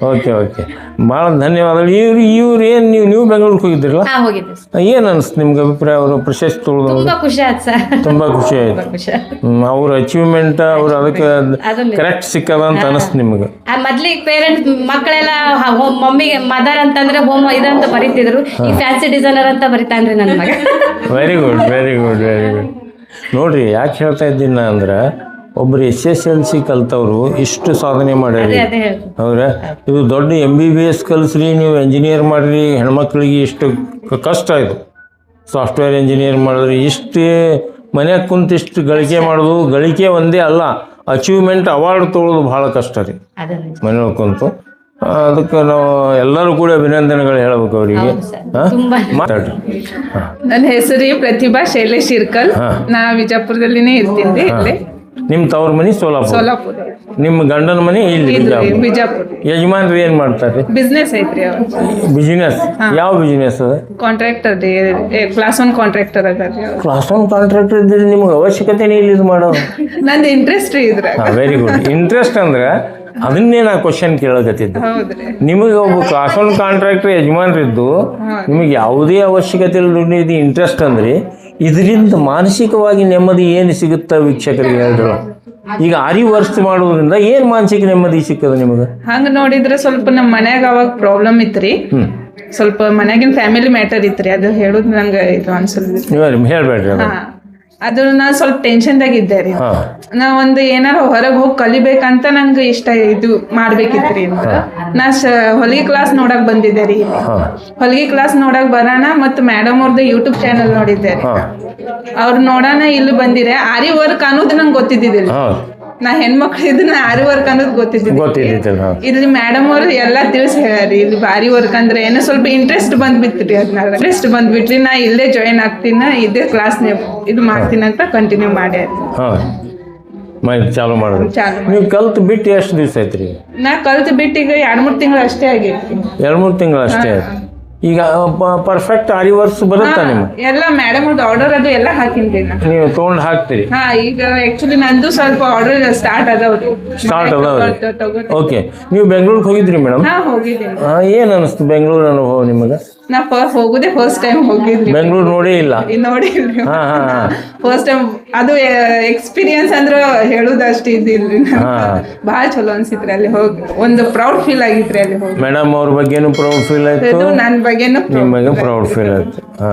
ಓಕೆ ಓಕೆ. ಭಾಳ ಧನ್ಯವಾದಗಳು. ಇವ್ರು ಇವ್ರು ಏನು ನೀವು ನೀವು ಬೆಂಗಳೂರಿಗೆ ಹೋಗಿದ್ರಲ್ಲ ಹಾ ಹೋಗಿದ್ದೆ ಏನು ಅನಿಸ್ತು ನಿಮ್ಗೆ ಅಭಿಪ್ರಾಯ? ಅವರು ಪ್ರಶಸ್ತಿ ತೊಗೊಳೋದು ತುಂಬಾ ಖುಷಿ ಆಯ್ತು ಸರ್. ತುಂಬ ಖುಷಿ ಆಯ್ತು. ಖುಷಿ ಆಯ್ತು. ಅವ್ರ ಅಚೀವ್ಮೆಂಟ್ ಅವ್ರು ಅದಕ್ಕೆ ಅದೊಂದು- ಕರೆಕ್ಟ್ ಸಿಕ್ಕದ ಅಂತ ಅನಿಸ್ತು ನಿಮ್ಗೆ. ಆ ಮೊದ್ಲಿಗೆ ಪೇರೆಂಟ್ಸ್ ಮಕ್ಕಳೆಲ್ಲ ಮಮ್ಮಿಗೆ ಮದರ್ ಅಂತಂದ್ರೆ ಹೋಮ್ ಇದಂತ ಬರೀತಿದ್ರು. ಈ ಫ್ಯಾನ್ಸಿ ಡಿಸೈನರ್ ಅಂತ ಬರಿತಾನ್ರಿ ನನ್ನ ಮಗ. Very good very good very good ನೋಡ್ರಿ ಯಾಕೆ ಹೇಳ್ತಾ ಇದ್ದೀನಿ ನಾ ಅಂದ್ರೆ ಒಬ್ರು ಎಸ್ ಎಸ್ ಎಲ್ ಸಿ ಕಲ್ತವ್ರು ಇಷ್ಟು ಸಾಧನೆ ಮಾಡ್ಯಾರಿ. ಅದೇ ಅದೇ ಹೇಳ್ತೀನಿ. ಹೌದಾ ಇದು ದೊಡ್ಡ ಎಂ ಬಿ ಬಿ ಎಸ್ ಕಲಿಸ್ರಿ ನೀವು ಎಂಜಿನಿಯರ್ ಮಾಡಿರಿ ಹೆಣ್ಮಕ್ಳಿಗೆ ಇಷ್ಟು ಕಷ್ಟ ಇದು. ಸಾಫ್ಟ್ವೇರ್ ಇಂಜಿನಿಯರ್ ಮಾಡಿದ್ರಿ ಇಷ್ಟು ಮನ್ಯಾಗ ಕುಂತ ಇಷ್ಟು ಗಳಿಕೆ ಮಾಡೋದು ಗಳಿಕೆ ಒಂದೇ ಅಲ್ಲ ಅಚೀವ್ಮೆಂಟ್ ಅವಾರ್ಡ್ ತೊಗೊಳೋದು ಭಾಳ ಕಷ್ಟ ರೀ. ಮನೆಯೊಳಗೆ ಕುಂತು. ಅದಕ್ಕೆ ನಾವು ಎಲ್ಲರೂ ಕೂಡ ಅಭಿನಂದನೆಗಳು ಹೇಳಬೇಕು ಅವರಿಗೆ. ಮಾತಾಡ್ರಿ. ನನ್ನ ಹೆಸರು ಪ್ರತಿಭಾ ಶೈಲೇಶ್ ಇರ್ಕಲ್. ನಾ ವಿಜಾಪುರದಲ್ಲಿನೇ ಇರ್ತೀನಿ ಇಲ್ಲಿ. ನಿಮ್ಮ ತವ್ರ ಮನೆ ಸೋಲಾಪುರ. ಸೋಲಾಪುರ. ನಿಮ್ಮ ಗಂಡನ ಮನೆ ಇಲ್ಲಿ ಬಿಜಾಪುರ. ಬಿಜಾಪುರ. ಯಜಮಾನ್ರು ಏನ್ ಮಾಡ್ತಾರೆ? ಬಿಸ್ನೆಸ್ ಐತ್ರಿ ಅವ್ರು. ಬಿಸಿನೆಸ್ ಯಾವ ಬಿಸಿನೆಸ್ ಅದ? ಕಾಂಟ್ರಾಕ್ಟರ್ ರೀ. ಕ್ಲಾಸ್ ಒನ್ ಕಾಂಟ್ರಾಕ್ಟರ್ ಅದಾರ್ರಿ ಅವ್ರು. ಕ್ಲಾಸ್ ಒನ್ ಕಾಂಟ್ರಾಕ್ಟರ್ ಇದ್ದರೆ ನಿಮ್ಗೆ ಅವಶ್ಯಕತೆನೇ ಇಲ್ಲ ಇದು ಮಾಡೋದು. ನಂದು ಇಂಟ್ರೆಸ್ಟ್ ರೀ ವೆರಿ ಗುಡ್ ಇಂಟ್ರೆಸ್ಟ್ ಅಂದ್ರೆ ಅದನ್ನೇ ನಾ ಕ್ವಶನ್ ಕೇಳಕತ್ತಿದ್ದೆ? ಹೌದ್ರಿ. ನಿಮಗೆ ಒಬ್ಬ ಕ್ಲಾಸ್ ಒನ್ ಕಾಂಟ್ರಾಕ್ಟರ್ ಯಜಮಾನ್ರಿದ್ದು ನಿಮಗೆ ಯಾವುದೇ ಅವಶ್ಯಕತೆ ಇಲ್ಲ ಇದು ಇಂಟ್ರೆಸ್ಟ್ ಅಂದ್ರೆ ಇದರಿಂದ ಮಾನಸಿಕವಾಗಿ ನೆಮ್ಮದಿ ಏನು ಸಿಗುತ್ತಾ ವೀಕ್ಷಕರಿಗೆ ಹೇಳಿದ್ರು? ಈಗ ಆರಿ ವರ್ಷ ಮಾಡೋದ್ರಿಂದ ಏನ್ ಮಾನಸಿಕ ನೆಮ್ಮದಿ ಸಿಕ್ಕದ ನಿಮಗೆ? ಹಂಗ ನೋಡಿದ್ರೆ ಸ್ವಲ್ಪ ನಮ್ಮ ಮನ್ಯಾಗ ಅವಾಗ ಪ್ರಾಬ್ಲಮ್ ಇತ್ರಿ. ಸ್ವಲ್ಪ ಮನ್ಯಾಗಿನ ಫ್ಯಾಮಿಲಿ ಮ್ಯಾಟರ್ ಇತ್ರಿ. ಅದು ಹೇಳುದು ನಂಗೆ ಇದು ಅನ್ಸಲ್ ಹೇಳಬೇಡ್ರಿ ಅದು ನಾನು ಸ್ವಲ್ಪ ಟೆನ್ಷನ್ದಾಗ ಇದ್ದೆ ರೀ. ಹಾಂ. ನಾ ಒಂದು ಏನಾರ ಹೊರಗೆ ಹೋಗಿ ಕಲಿಬೇಕಂತ ನಂಗೆ ಇಷ್ಟ ಇದು ಮಾಡ್ಬೇಕಿತ್ರಿ ಅಂತ ನಾ ಶ ಹೊಲಿಗೆ ಕ್ಲಾಸ್ ನೋಡಕ್ ಬಂದಿದ್ದೆ ರೀ ಇಲ್ಲಿ. ಹಾಂ. ಹೊಲಿಗೆ ಕ್ಲಾಸ್ ನೋಡಕ್ ಬರೋಣ ಮತ್ತು ಮೇಡಮ್ ಅವ್ರದ್ದು ಯೂಟ್ಯೂಬ್ ಚಾನಲ್ ನೋಡಿದ್ದೆ ರೀ. ಹಾಂ. ಅವ್ರು ನೋಡೋಣ ಇಲ್ಲಿ ಬಂದಿರೆ. ಆರಿ ವರ್ಕ್ ಅನ್ನೋದು ನಂಗೆ ಗೊತ್ತಿದ್ದಿದ್ದಿಲ್ಲ. ಹಾಂ. ನಾ ಹೆಣ್ಮಕ್ಳು ಇದನ್ನ ಆರಿ ವರ್ಕ್ ಅನ್ನೋದು ಗೊತ್ತಿದ್ದಿಲ್ಲ ಇಲ್ಲಿ ಮೇಡಮ್ ಅವರು ಎಲ್ಲ ತಿಳಿಸಿ ಹೇಳ್ಯಾರಿ ಇಲ್ಲಿ ಭಾರಿ ವರ್ಕ್ ಅಂದ್ರೆ ಏನೋ ಸ್ವಲ್ಪ ಇಂಟ್ರೆಸ್ಟ್ ಬಂದ್ಬಿಟ್ರಿ ಅದನ್ನ ಇಂಟ್ರೆಸ್ಟ್ ಬಂದ್ಬಿಟ್ರಿ ನಾ ಇಲ್ಲೇ ಜಾಯಿನ್ ಆಗ್ತೀನ ಇದೇ ಕ್ಲಾಸ್ ಇದು ಮಾಡ್ತೀನಿ ಅಂತ ಕಂಟಿನ್ಯೂ ಮಾಡಿ ಚಾಲು ಮಾಡಿದ್ರಿ ನೀವು ಕಲ್ತು ಬಿಟ್ಟು ಎಷ್ಟು ದಿವಸ ಐತ್ರಿ ನಾ ಕಲ್ತು ಬಿಟ್ಟು ಈಗ ಎರಡು ಮೂರು ತಿಂಗಳು ಅಷ್ಟೇ ಆಗಿತ್ತು ಎರಡ್ ಮೂರು ತಿಂಗಳು ಅಷ್ಟೇ ಆಯ್ತು. ಈಗ ಪರ್ಫೆಕ್ಟ್ ಆರಿ ವರ್ಷ ಬರುತ್ತಾ ನಿಮ್ಗೆ? ಎಲ್ಲ ಮೇಡಮ್ ಅವ್ರದ್ದು ಆರ್ಡರ್ ಅದು ಎಲ್ಲ ಹಾಕಿನ್ರಿ ನೀವು ತೊಗೊಂಡು ಹಾಕ್ತೀರಿ? ಹಾ ಈಗ ಆಕ್ಚುಲಿ ನಂದು ಸ್ವಲ್ಪ ಆರ್ಡರ್ ಸ್ಟಾರ್ಟ್ ಅದಾವ್ರಿ. ಸ್ಟಾರ್ಟ್ ಅದಾವ್ರಿ? ಓಕೆ ನೀವು ಬೆಂಗಳೂರಿಗೆ ಹೋಗಿದ್ರಿ ಮೇಡಮ್ ಹಾ ಹೋಗಿದ್ದೀನಿ. ಏನು ಅನಿಸ್ತು ಬೆಂಗಳೂರು ಅನುಭವ ನಿಮಗೆ? ನಾ ಹೋಗುದೇ ಫಸ್ಟ್ ಟೈಮ್ ಹೋಗಿದ್ರಿ ಬೆಂಗಳೂರು ನೋಡೇ ಇಲ್ಲ. ನೋಡಿ ಹಾಂ ಹಾಂ ಹಾಂ. ಫಸ್ಟ್ ಟೈಮ್ ಅದು ಎಕ್ಸ್ಪೀರಿಯನ್ಸ್ ಅಂದ್ರೆ ಹೇಳುದಷ್ಟು ಇದಿಲ್ರಿ ಹಾ. ಭಾಳ ಚಲೋ ಅನ್ಸಿತ್ರಿ ಅಲ್ಲಿ ಹೋಗಿ ಒಂದು ಪ್ರೌಡ್ ಫೀಲ್ ಆಗಿತ್ರಿ ಅಲ್ಲಿ ಹೋಗಿ. ಮೇಡಮ್ ಅವ್ರ ಬಗ್ಗೆನೂ ಪ್ರೌಡ್ ಫೀಲ್ ಆಯ್ತು. ಇದು ನನ್ನ ಬಗ್ಗೆನು ನಿಮ್ಮ ಬಗ್ಗೆ ಪ್ರೌಡ್ ಫೀಲ್ ಆಯ್ತು. ಹಾ.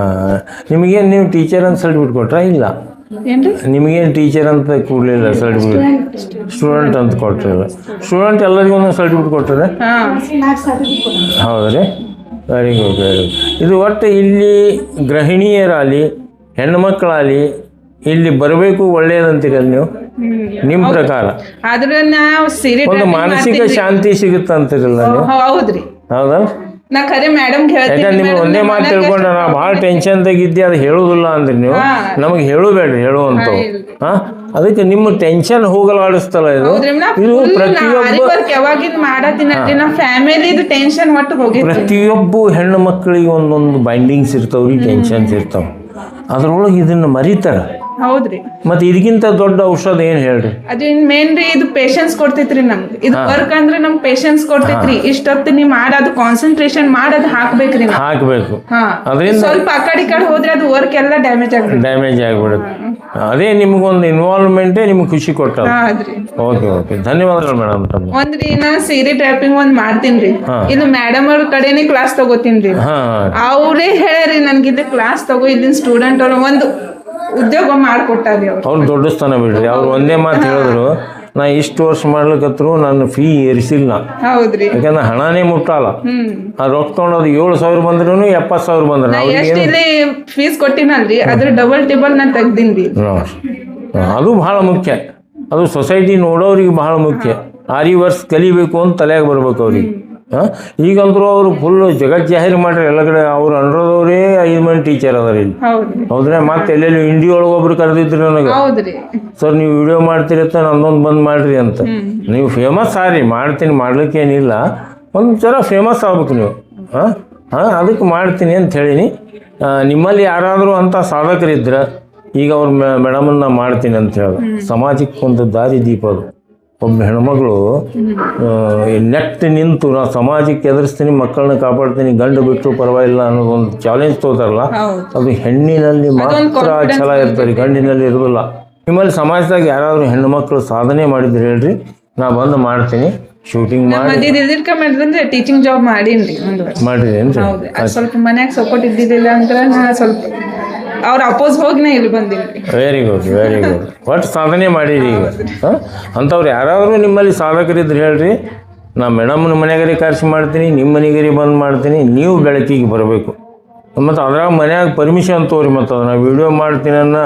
ನಿಮಗೇನು ನೀವು ಟೀಚರ್ ಅಂತ ಸರ್ಟಿಫಿಕೇಟ್ ಕೊಟ್ರಾ ಇಲ್ಲ? ಏನ್ರಿ? ನಿಮಗೇನು ಟೀಚರ್ ಅಂತ ಕೂಡಲಿಲ್ಲ ಸರ್ಟಿಫಿಕೇಟ್ ಸ್ಟೂಡೆಂಟ್ ಅಂತ ಕೊಟ್ಟಿಲ್ಲ ಸ್ಟೂಡೆಂಟ್ ಎಲ್ಲರಿಗೂ ಒಂದೊಂದು ಸರ್ಟಿಫಿಕೇಟ್ ಕೊಟ್ಟರೆ ಹಾ. ಹೌದ್ರಿ? ವೆರಿ ಗುಡ್ ವೆರಿ ಗುಡ್ ಇದು ಒಟ್ಟು ಇಲ್ಲಿ ಗೃಹಿಣಿಯರಾಗಲಿ ಹೆಣ್ಮಕ್ಳಾಗಲಿ ಇಲ್ಲಿ ಬರಬೇಕು ಒಳ್ಳೆಯದಂತೀರಲ್ಲ ನೀವು? ನಿಮ್ಮ ಪ್ರಕಾರ? ಆದ್ರೆ ನಾವು ಸೀರೆ ಒಂದು ಮಾನಸಿಕ ಶಾಂತಿ ಸಿಗುತ್ತೆ ಅಂತೀರಲ್ಲ ನೀವು ಹೌದ್ರಿ. ಹೌದಾ? ನಾ ಖರೆ ಮೇಡಮ್ ಹೇಳ್ತೀನಿ ಯಾಕಂದ್ರೆ ನಿಮ್ಗೆ ಒಂದೇ ಮಾತು ತಿಳ್ಕೊಂಡ ನಾ ನಾ ಭಾಳ ಟೆನ್ಷನ್ದಾಗಿದ್ದೆ ಅದು ಹೇಳೋದಿಲ್ಲ ಅಂದ್ರೆ ನೀವು. ನಮಗೆ ಹೇಳುಬೇಡ್ರಿ ಹೇಳುವಂಥವು ಹಾ ಅದಕ್ಕೆ ನಿಮ್ಮ ಟೆನ್ಷನ್ ಹೋಗಲಾಡಿಸ್ತಲ್ಲ ಇದು? ಇದು ಪ್ರತಿಯೊಬ್ಬ ಟೆನ್ಷನ್ ಪ್ರತಿಯೊಬ್ಬ ಹೆಣ್ಣು ಮಕ್ಕಳಿಗೆ ಒಂದೊಂದು ಬೈಂಡಿಂಗ್ಸ್ ಇರ್ತಾವ್ರಿ ಟೆನ್ಷನ್ಸ್ ಇರ್ತಾವ. ಅದ್ರೊಳಗೆ ಇದನ್ನ ಮರಿತಾರ. ಹೌದ್ರಿ. ಮತ್ತೆ ಇದಕ್ಕಿಂತ ದೊಡ್ಡ ಔಷಧ ಏನ್ ಹೇಳ್ರಿ? ಅದು ಇನ್ ಮೇನ್ ರೀ ಇದು ಪೇಶನ್ಸ್ ಕೊಡ್ತೈತ್ರಿ ನಮ್ಗೆ ಇದು ವರ್ಕ್ ಅಂದ್ರೆ ನಮ್ಗೆ ಪೇಶನ್ಸ್ ಕೊಡ್ತೈತ್ರಿ. ಇಷ್ಟೊತ್ತು ನೀವ್ ಮಾಡೋದು ಕಾನ್ಸಂಟ್ರೇಷನ್ ಮಾಡೋದು ಹಾಕ್ಬೇಕ್ರಿ ನಾವ್. ಹಾಕಬೇಕು. ಹಾ. ಅದರಿಂದ ಸ್ವಲ್ಪ ಆ ಕಡೆ ಈ ಕಡೆ ಹೋದ್ರೆ ಅದು ವರ್ಕ್ ಎಲ್ಲ ಡ್ಯಾಮೇಜ್ ಆಗ್ತದೆ ಡ್ಯಾಮೇಜ್ ಆಗ್ಬಿಡುತ್ತೆ. ಅದೇ ನಿಮಗೊಂದು ಇನ್ವಾಲ್ವ್ಮೆಂಟೇ ನಿಮ್ಗೆ ಖುಷಿ ಕೊಟ್ಟದ ಹೌದ್ರಿ ಓಕೆ ಓಕೆ ಧನ್ಯವಾದಗಳು ಮೇಡಮ್ ತಮ್ಮ ಒಂದ್ರಿ ನಾ ಸೀರೆ ಟ್ರ್ಯಾಪಿಂಗ್ ಒಂದ್ ಮಾಡ್ತೀನಿ ಹಾ. ಇದು ಮೇಡಮ್ ಅವ್ರ ಕಡೆನೇ ಕ್ಲಾಸ್ ತಗೋತೀನ್ರಿ ಹಾಂ ಅವರೇ ಹೇಳ್ಯಾರಿ ನನ್ಗಿದ ಕ್ಲಾಸ್ ತಗೋ ಇಲ್ಲಿನ ಸ್ಟೂಡೆಂಟ್ ಅವ್ರು ಒಂದು ಉದ್ಯೋಗ ಮಾಡಿಕೊಟ್ಟಾರಿ ಅವ್ರು. ಅವ್ರು ದೊಡ್ಡ ಸ್ಥಾನ ಬಿಡ್ರಿ. ಅವ್ರು ಒಂದೇ ಮಾತು ಹೇಳಿದ್ರು ನಾ ಇಷ್ಟು ವರ್ಷ ಮಾಡ್ಲಿಕ್ಕತ್ರು ನನ್ನ ಫೀ ಏರಿಸಿಲ್ಲ. ಹೌದ್ರಿ. ಯಾಕಂದ್ರೆ ಹಣನೇ ಮುಟ್ಟಲ್ಲ. ಹ್ಮ್. ಆ ರೊಕ್ಕ ತೊಗೊಂಡೋದು ಏಳು ಸಾವಿರ ಬಂದ್ರೂ ಎಪ್ಪತ್ತು ಸಾವಿರ ಬಂದ್ರೆ ನಾ ಅವ್ರಿಗೆ ಎಷ್ಟ್ ಇಲ್ಲಿ ಫೀಸ್ ಕೊಟ್ಟಿನಲ್ರಿ ಅದ್ರ ಡಬಲ್ ಟೇಬಲ್ ನಾನು ತೆಗ್ದಿನ್ರಿ. ಅದು ಬಹಳ ಮುಖ್ಯ. ಅದು ಸೊಸೈಟಿ ನೋಡೋರಿಗೆ ಬಹಳ ಮುಖ್ಯ. ಆರಿ ವರ್ಷ ಕಲಿಬೇಕು ಅಂತ ತಲೆಯಾಗ ಬರ್ಬೇಕು ಅವ್ರಿಗೆ. ಹಾಂ? ಈಗಂತರೂ ಅವರು ಫುಲ್ ಜಗತ್ ಜಾಹೀರ್ ಮಾಡ್ರಿ ಎಲ್ಲ ಕಡೆ ಅವ್ರು ಅನ್ರೋದವ್ರೇ ಐದು ಮಂದಿ ಟೀಚರ್ ಅದಾರ ಇಲ್ಲಿ. ಹೌದ್ರಿ. ಮತ್ತೆ ಎಲ್ಲೆಲ್ಲಿ ಇಂಡಿ ಒಳಗೆ ಒಬ್ರು ಕರೆದಿದ್ರು ನನಗೆ. ಸರ್ ನೀವು ವಿಡಿಯೋ ಮಾಡ್ತೀರತ್ತ ನಂದೊಂದು ಬಂದ್ ಮಾಡ್ರಿ ಅಂತ. ನೀವು ಫೇಮಸ್ ಆರಿ ಮಾಡ್ತೀನಿ ಮಾಡ್ಲಿಕ್ಕೆ ಏನಿಲ್ಲ ಒಂದು ಫೇಮಸ್ ಆಗ್ಬೇಕು ನೀವು. ಹಾಂ? ಹಾಂ? ಅದಕ್ಕೆ ಮಾಡ್ತೀನಿ ಅಂತ ಹೇಳಿನಿ. ನಿಮ್ಮಲ್ಲಿ ಯಾರಾದರೂ ಅಂತ ಸಾಧಕರಿದ್ರೆ ಈಗ ಅವ್ರ ಮೇಡಮನ್ನ ಮಾಡ್ತೀನಿ ಅಂತ ಹೇಳಿ. ಸಮಾಜಕ್ಕೆ ಒಂದು ದಾರಿ ದೀಪ ಅದು. ಒಬ್ಬ ಹೆಣ್ಮಗಳು ನೆಟ್ ನಿಂತು ನಾ ಸಮಾಜಕ್ಕೆ ಎದುರಿಸ್ತೀನಿ ಮಕ್ಕಳನ್ನ ಕಾಪಾಡ್ತೀನಿ ಗಂಡು ಬಿಟ್ಟು ಪರವಾಗಿಲ್ಲ ಅನ್ನೋದು ಒಂದು ಚಾಲೆಂಜ್ ತೋತಾರಲ್ಲ ಅದು ಹೆಣ್ಣಿನಲ್ಲಿ ಮಾತ್ರ ಛಲ ಇರ್ತಾರೆ ಗಂಡಿನಲ್ಲಿ ಇರೋದಿಲ್ಲ. ನಿಮ್ಮಲ್ಲಿ ಸಮಾಜದಾಗ ಯಾರಾದರೂ ಹೆಣ್ಣು ಮಕ್ಕಳು ಸಾಧನೆ ಮಾಡಿದ್ರು ಹೇಳ್ರಿ ನಾ ಬಂದು ಮಾಡ್ತೀನಿ ಶೂಟಿಂಗ್ ಮಾಡಿ. ಮಾಡಿದ್ರೆ ಟೀಚಿಂಗ್ ಜಾಬ್ ಹೌದು. ಅದ್ ಸ್ವಲ್ಪ ಮನ್ಯಾಗ ಸಪೋರ್ಟ್ ಇದ್ದಿದ್ದಿಲ್ಲ ಅಂದ್ರೆ ನಾ ಸ್ವಲ್ಪ ಅವ್ರ ಅಪೋಸ್ ಹೋಗಿ ನಾ ಇಲ್ಲಿ ಬಂದಿಲ್ಲ ವೆರಿ ಗುಡ್ ವೆರಿ ಗುಡ್ ಒಟ್ಟು ಸಾಧನೆ ಮಾಡಿರಿ ಈಗ? ಹಾಂ? ಅಂಥವ್ರು ಯಾರಾದರೂ ನಿಮ್ಮಲ್ಲಿ ಸಾಧಕರಿದ್ರೆ ಹೇಳ್ರಿ. ನಾ ಮೇಡಮ್ನ ಮನೆಗರಿ ಖರ್ಚು ಮಾಡ್ತೀನಿ ನಿಮ್ಮ ಮನೆಗರಿ ಬಂದು ಮಾಡ್ತೀನಿ ನೀವು ಬೆಳಕಿಗೆ ಬರಬೇಕು. ಮತ್ತು ಅದ್ರಾಗ ಮನ್ಯಾಗ ಪರ್ಮಿಷನ್ ತೋರಿ ಮತ್ತು ಅದನ್ನ ವಿಡಿಯೋ ಮಾಡ್ತೀನಿ ಅನ್ನ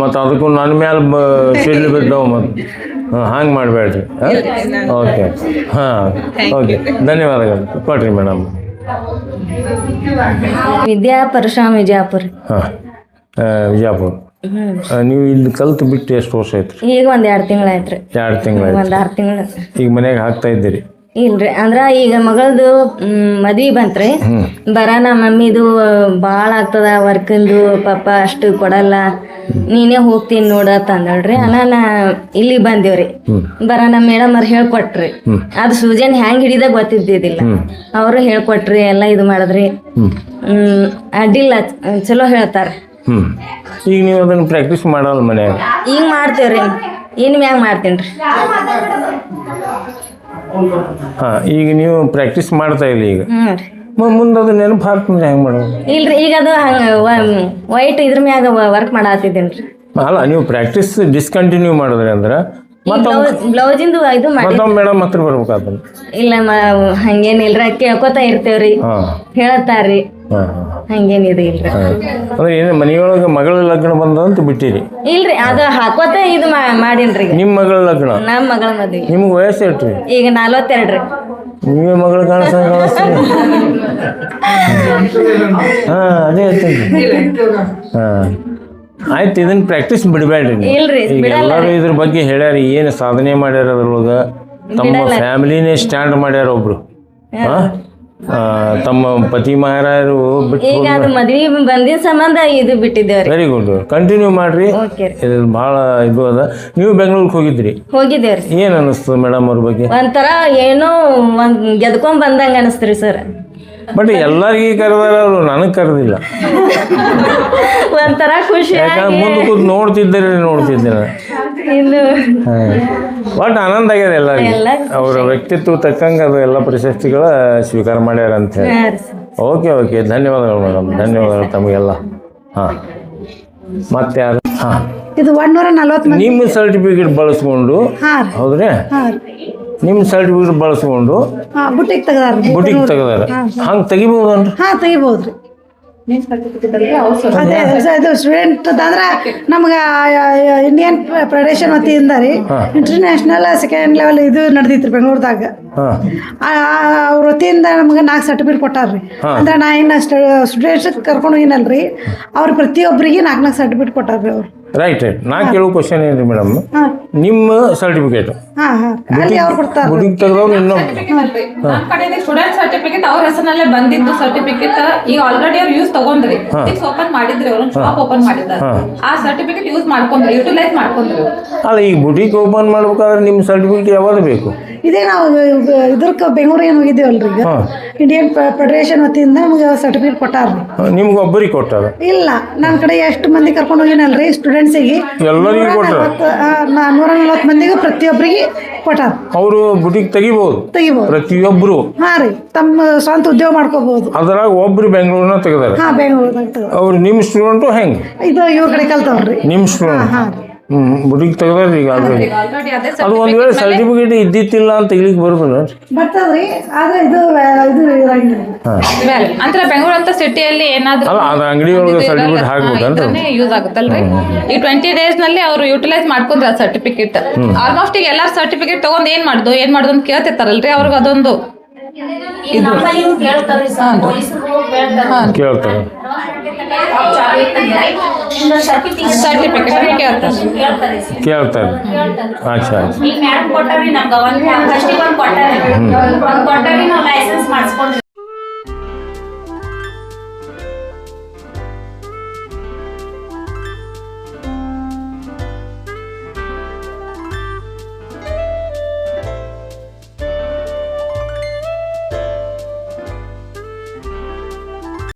ಮತ್ತು ಅದಕ್ಕೂ ನನ್ನ ಮ್ಯಾಲೆ ಬ ಸಿಡ್ಲು ಬಿದ್ದವು ಮತ್ತು. ಹಾಂ ಹಂಗೆ ಮಾಡಬೇಡ್ರಿ. ಹಾಂ? ಓಕೆ ಹಾಂ ಓಕೆ ಧನ್ಯವಾದಗಳು. ಕೊಡಿರಿ ಮೇಡಮ್ ವಿದ್ಯಾ ಪರಶುರಾಮ್ ವಿಜಯಪುರ ಹಾಂ. ವಿಜಯಪುರ ಆ, ನೀವು ಇಲ್ಲಿ ಕಲ್ತು ಬಿಟ್ಟು ಎಷ್ಟು ವರ್ಷ ಆಯ್ತು? ಈಗ ಒಂದ್ ಎರಡ್ ತಿಂಗಳಾಯ್ತ್ರಿ ಎರಡು ತಿಂಗಳು ಒಂದ್ ಆರ್ ತಿಂಗಳು. ಈಗ ಮನೆಗೆ ಹಾಕ್ತಾ ಇದ್ದೀರಿ? ಇಲ್ರಿ ಅಂದ್ರ ಈಗ ಮಗಳದು ಮದ್ವಿ ಬಂತ್ರಿ. ಬರಾನ ಮಮ್ಮಿದು ಬಾಳ ಆಗ್ತದ ವರ್ಕಿಂದು ಪಾಪ ಅಷ್ಟು ಕೊಡಲ್ಲ. ನೀನೇ ಹೋಗ್ತೀನಿ ನೋಡತ್ ಅಂದಳ್ರಿ ಅನಾನ ಇಲ್ಲಿ ಬಂದೇವ್ರಿ. ನಮ್ಮ ಮೇಡಮ್ ಅವ್ರು ಹೇಳ್ಕೊಟ್ರಿ. ಅದು ಸೂಜನ್ ಹ್ಯಾಂಗ್ ಹಿಡಿದ ಗೊತ್ತಿದ್ದಿದ್ದಿಲ್ಲ. ಅವರು ಹೇಳ್ಕೊಟ್ರಿ ಎಲ್ಲ ಇದು ಮಾಡಿದ್ರಿ. ಹ್ಮ್ ಅಡ್ಡಿಲ್ಲ ಚಲೋ ಹೇಳ್ತಾರ. ಹ್ಞೂ ಈಗ ನೀವು ಅದನ್ನ ಪ್ರಾಕ್ಟೀಸ್ ಮಾಡಲ್ಲ ಮನ್ಯಾಗ. ಈಗ ಮಾಡ್ತೇವ್ರಿ. ಇನ್ ಮ್ಯಾಗ ಮಾಡ್ತೇನ್ರಿ. ಹಾ ಈಗ ನೀವು ಪ್ರಾಕ್ಟೀಸ್ ಮಾಡ್ತಾ ಇಲ್ಲ ಈಗ. ಹ್ಞೂ ರೀ. ಮುಂದೆ ಅದು ನೆನಪು ಹಾಕ್ತಂದ್ರೆ ಹೆಂಗೆ ಮಾಡೋದು? ಇಲ್ರಿ ಈಗ ಅದು ಹಂಗ ವೈಟ್ ಇದ್ರ ಮ್ಯಾಗ ವರ್ಕ್ ಮಾಡಾತಿದ್ದೇನ್ರಿ. ಅಲ್ಲ ನೀವು ಪ್ರಾಕ್ಟೀಸ್ ಡಿಸ್ಕಂಟಿನ್ಯೂ ಮಾಡಿದ್ರಿ ಅಂದ್ರೆ ಬ್ಲೌಸ್ ಬ್ಲೌಸಿಂದು ಇದು ಮಾಡಿ ಮತ್ತೊಮ್ಮೆ ಮೇಡಮ್ ಹತ್ರ ಬರ್ಬೇಕಾದ್ರೆ ಇಲ್ಲ ಮ- ಹಂಗೇನಿಲ್ರಿ ಕೇಳ್ಕೊತಾ ಇರ್ತೇವ್ರಿ. ಹಾಂ. ಹೇಳತ್ತಾರ್ರಿ ಹಾಂ ಹಾಂ. ಹಂಗೇನಿದೆ ಇಲ್ರಿ. ಅಂದ್ರೆ ಏನು ಮನೆಯೊಳಗೆ ಮಗಳ ಲಗ್ನ ಬಂದಂತ ಬಿಟ್ಟಿರಿ. ಇಲ್ರಿ ಅದು ಹಾಕೋತ ಇದು ಮಾ- ಮಾಡೀನ್ರಿ ಈಗ. ನಿಮ್ಮ ಮಗಳ ಲಗ್ನ? ನಮ್ಮ ಮಗಳ ಮದ್ವಿ. ನಿಮ್ಗೆ ವಯಸ್ಸು ಎಷ್ಟ್ರಿ ಈಗ ನಲ್ವತ್ತೆರಡ್ರಿ. ನೀವೇ ಮಗಳು ಕಾಣಿಸ್ತಾ ಕಾಣಿಸ್ತೀರಿ. ಹಾ ಅದೇ ಹೇಳ್ತೀನಿ. ಹಾ. ಆಯ್ತು ಇದನ್ನ ಪ್ರಾಕ್ಟೀಸ್ ಬಿಡಬೇಡ್ರಿ ಇಲ್ರಿ, ಈಗ ಎಲ್ಲರೂ ಇದ್ರ ಬಗ್ಗೆ ಹೇಳ್ಯಾರ ಏನು ಸಾಧನೆ ಮಾಡ್ಯಾರ ಅದ್ರೊಳಗೆ. ತಮ್ಮ ಫ್ಯಾಮಿಲಿನೇ ಸ್ಟ್ಯಾಂಡ್ ಮಾಡ್ಯಾರ ಒಬ್ರು. ಹಾಂ? ತಮ್ಮ ಪತಿ ಮಹಾರಾಜರು ಬಿಟ್ಟು ಈಗ ಅದು ಮದ್ವಿ ಬಂದಿದ್ ಸಂಬಂಧ ಇದು ಬಿಟ್ಟಿದ್ದೇವ್ರಿ. ವೆರಿ ಗುಡ್ ಕಂಟಿನ್ಯೂ ಮಾಡ್ರಿ. ಓಕೆ ರೀ. ಇದು ಭಾಳ ಇದು ಅದ. ನೀವು ಬೆಂಗಳೂರಿಗೆ ಹೋಗಿದ್ರಿ? ಹೋಗಿದ್ದೇವ್ರಿ. ಏನ್ ಅನ್ನಿಸ್ತದೆ ಮೇಡಮ್ ಅವ್ರ ಬಗ್ಗೆ? ಒಂಥರ ಏನೋ ಒಂದ್ ಗೆದ್ಕೊಂಡ್ ಬಂದಂಗ ಅನಸ್ತ್ರಿ ಸರ್ ಬಟ್ ಎಲ್ಲರಿಗೂ ಕರೆದಾರ ಅವರು ನನಗೆ ಕರೆದಿಲ್ಲ. ಒಂಥರ ಖುಷಿ ಯಾಕಂದ್ರೆ ಮುಂದೆ ಕೂತ್ ನೋಡ್ತಿದ್ದರೆ ನೋಡ್ತಿದ್ದೆ ನಾನು ಇದು ಒಟ್ಟು ಆನಂದ ಆಗ್ಯದ ಎಲ್ಲರಿಗೆ. ಎಲ್ಲ ಅವರ ವ್ಯಕ್ತಿತ್ವ ತಕ್ಕಂಗೆ ಅದು ಎಲ್ಲ ಪ್ರಶಸ್ತಿಗಳ ಸ್ವೀಕಾರ ಮಾಡ್ಯಾರ ಅಂತ ಹೇಳಿ. ಓಕೆ ಓಕೆ ಧನ್ಯವಾದಗಳು ಮೇಡಮ್ ಧನ್ಯವಾದಗಳು ತಮಗೆಲ್ಲ. ಹಾಂ. ಮತ್ತೆ ಯಾರು? ಹಾಂ. ಇದು ಒಂದೂರ ನಲ್ವತ್ತು ಮಂದಿ. ನಿಮ್ಮ ಸರ್ಟಿಫಿಕೇಟ್ ಬಳಸ್ಕೊಂಡು ಹೌದ್ರಿ? ನಿಮ್ಮ ಸರ್ಟಿಫಿಕೇಟ್ ಬಳಸ್ಕೊಂಡು ಹಾಂ ಬುಟ್ಟಿಗೆ ತೆಗ್ದಾರ್ರಿ. ಹಂಗ ತೆಗದಾರ. ಹಂಗೆ ತೆಗಿಬೋದನ್ರಿ ಹಾಂ ತೆಗಿಬೋದ್ರಿ ಅದೇ ಇದು ಸ್ಟೂಡೆಂಟ್ ಅಂದ್ರೆ ನಮ್ಗೆ ಇಂಡಿಯನ್ ಫೆಡರೇಷನ್ ವತಿಯಿಂದ ರೀ ಇಂಟರ್ನ್ಯಾಷನಲ್ ಸೆಕೆಂಡ್ ಲೆವೆಲ್ ಇದು ನಡೆದಿತ್ತು ಬೆಂಗಳೂರದಾಗ. ಹಾಂ. ಅವ್ರ ವತಿಯಿಂದ ನಮ್ಗೆ ನಾಲ್ಕು ಸರ್ಟಿಫಿಕೇಟ್ ಕೊಟ್ಟಾರ್ರಿ. ಅಂದ್ರೆ ನಾ ಇನ್ನು ಸ್ಟೂಡೆಂಟ್ಸ್ ಕರ್ಕೊಂಡು ಹೋಗಿನಲ್ರಿ. ಅವ್ರು ಪ್ರತಿಯೊಬ್ಬರಿಗೆ ನಾಲ್ಕು ನಾಲ್ಕು ಸರ್ಟಿಫಿಕೇಟ್ ಕೊಟ್ಟಾರ್ರಿ ಅವ್ರು. ರೈಟ್ ರೈಟ್ ನಾ ಕೇಳೋ ಕ್ವಶನ್ ಏನ್ರಿ ಮೇಡಮ್ ನಿಮ್ಮ ಸರ್ಟಿಫಿಕೇಟ್ ಹಾಂ ಹಾಂ. ಅಲ್ಲಿ ಅವ್ರು ಕೊಡ್ತಾರೆ. ಗುಡಿಗೆ ತೆಗೆದವ್ರು ಇನ್ನೊಬ್ಬ ನಮ್ ಕಡೆ ಸ್ಟೂಡೆಂಟ್ ಸರ್ಟಿಫಿಕೇಟ್ ಅವ್ರ ಹೆಸರಿನಲ್ಲೇ ಬಂದಿದ್ದು ಸರ್ಟಿಫಿಕೇಟ್ ಈಗ ಆಲ್ರೆಡಿ ಅವ್ರು ಯೂಸ್ ತಗೊಂಡ್ರಿ. ಓಪನ್ ಮಾಡಿದ್ರಿ ಅವ್ರು ಶಾಪ್ ಓಪನ್ ಮಾಡಿದ್ದಾರೆ. ಆ ಸರ್ಟಿಫಿಕೇಟ್ ಯೂಸ್ ಮಾಡ್ಕೊಂಡ್ರಿ ಯುಟಿಲೈಸ್ ಮಾಡ್ಕೊಂಡ್ರಿ. ಅಲ್ಲ ಈಗ ಬುಟಿಕ್ ಓಪನ್ ಮಾಡ್ಬೇಕಾದ್ರೆ ನಿಮ್ಮ ಸರ್ಟಿಫಿಕೇಟ್ ಯಾವಾಗ ಬೇಕು? ಇದೇ ನಾವು ಇದಕ್ಕೆ ಬೆಂಗಳೂರಿಗೆ ಏನು ಹೋಗಿದ್ದೀವಲ್ರಿ ಈಗ. ಇಂಡಿಯನ್ ಫೆಡರೇಷನ್ ವತಿಯಿಂದ ನಮ್ಗೆ ಸರ್ಟಿಫಿಕೇಟ್ ಕೊಟ್ಟಾರ್ರಿ. ನಿಮ್ಗೆ ಒಬ್ಬರಿಗೆ ಕೊಟ್ಟಾರ? ಇಲ್ಲ ನನ್ನ ಕಡೆ ಎಷ್ಟು ಮಂದಿ ಕರ್ಕೊಂಡು ಹೋಗಿನಲ್ರಿ? ಸ್ಟೂಡೆಂಟ್ಸಿಗೆ ಎಲ್ಲರಿಗೂ ಕೊಟ್ಟರು ನೂರ ನಲ್ವತ್ತು ಮಂದಿಗೆ ಪ್ರತಿಯೊಬ್ಬರಿಗೆ ಕೊಟ್ಟಾರ ಅವರು ಬುಟಿಕ್ ತೆಗಿಬೋದು. ತೆಗಿಬೋದು. ಪ್ರತಿಯೊಬ್ಬರು ಹಾಂ ರೀ ತಮ್ಮ ಸ್ವಂತ ಉದ್ಯೋಗ ಮಾಡ್ಕೋಬಹುದು. ಅದ್ರಾಗ ಒಬ್ರು ಬೆಂಗಳೂರಿನ ತೆಗೆದಾರ. ಹಾ ಬೆಂಗಳೂರದಾಗ ತೆಗ್ದಾರ. ಅವ್ರು ನಿಮ್ಮ ಸ್ಟೂಡೆಂಟು ಹೆಂಗೆ? ಇದು ಇವ್ರ ಕಡೆ ಕಲ್ತವ್ರಿ ನಿಮ್ಮ ಸ್ಟೂಡೆಂಟ್ ಹ್ಞೂ ಬುಟಿಕ್ ತೆಗೆದಾರ ಈಗ ಆಲ್ರೆಡಿ ಆಲ್ರೆಡಿ ಅದೇ ಅದು ಒಂದು ವೇಳೆ ಸರ್ಟಿಫಿಕೇಟ್ ಇದ್ದಿತ್ತಿಲ್ಲ ಅಂತ ಇಲ್ಲಿಗೆ ಬರ್ತದೆ ಬರ್ತದ್ರಿ ಆದ್ರೆ ಇದು ಇದು ಇರಂಗಿಲ್ಲ Well, ಅಂದ್ರೆ ಬೆಂಗಳೂರು ಅಂತ ಸಿಟಿಯಲ್ಲಿ ಏನಾದ್ರೂ ಅಲ್ಲ ಅದು ಅಂಗಡಿ ಒಳಗೆ ಸರ್ಟಿಫಿಕೇಟ್ ಹಾಕ್ಬೇಕಂತ ಯೂಸ್ ಆಗುತ್ತಲ್ರಿ? ಈ ಟ್ವೆಂಟಿ ಡೇಸ್ನಲ್ಲಿ ಅವರು ಯುಟಿಲೈಸ್ ಮಾಡ್ಕೊಂಡ್ರ ಸರ್ಟಿಫಿಕೇಟ್ ಆಲ್ಮೋಸ್ಟ್ ಈಗ ಎಲ್ಲಾರು ಸರ್ಟಿಫಿಕೇಟ್ ತಗೊಂಡ್ ಏನ್ ಮಾಡುದು ಏನ್ ಮಾಡುದು ಅಂತ ಕೇಳ್ತಿರ್ತಾರಲ್ರಿ ಅವ್ರಿಗೆ ಅದೊಂದು. ಕೇಳ್ತಾರೆ ಸರ್ಟಿಫಿಕೇಟ್ ಕೇಳ್ತಾರೆ ಕೇಳ್ತಾರೆ ಅಚ್ಚಾ ಅಚ್ಚಾ ಈಗ ಮ್ಯಾಮ್ ಕೊಟ್ಟಾರಿ ನಮ್ಗ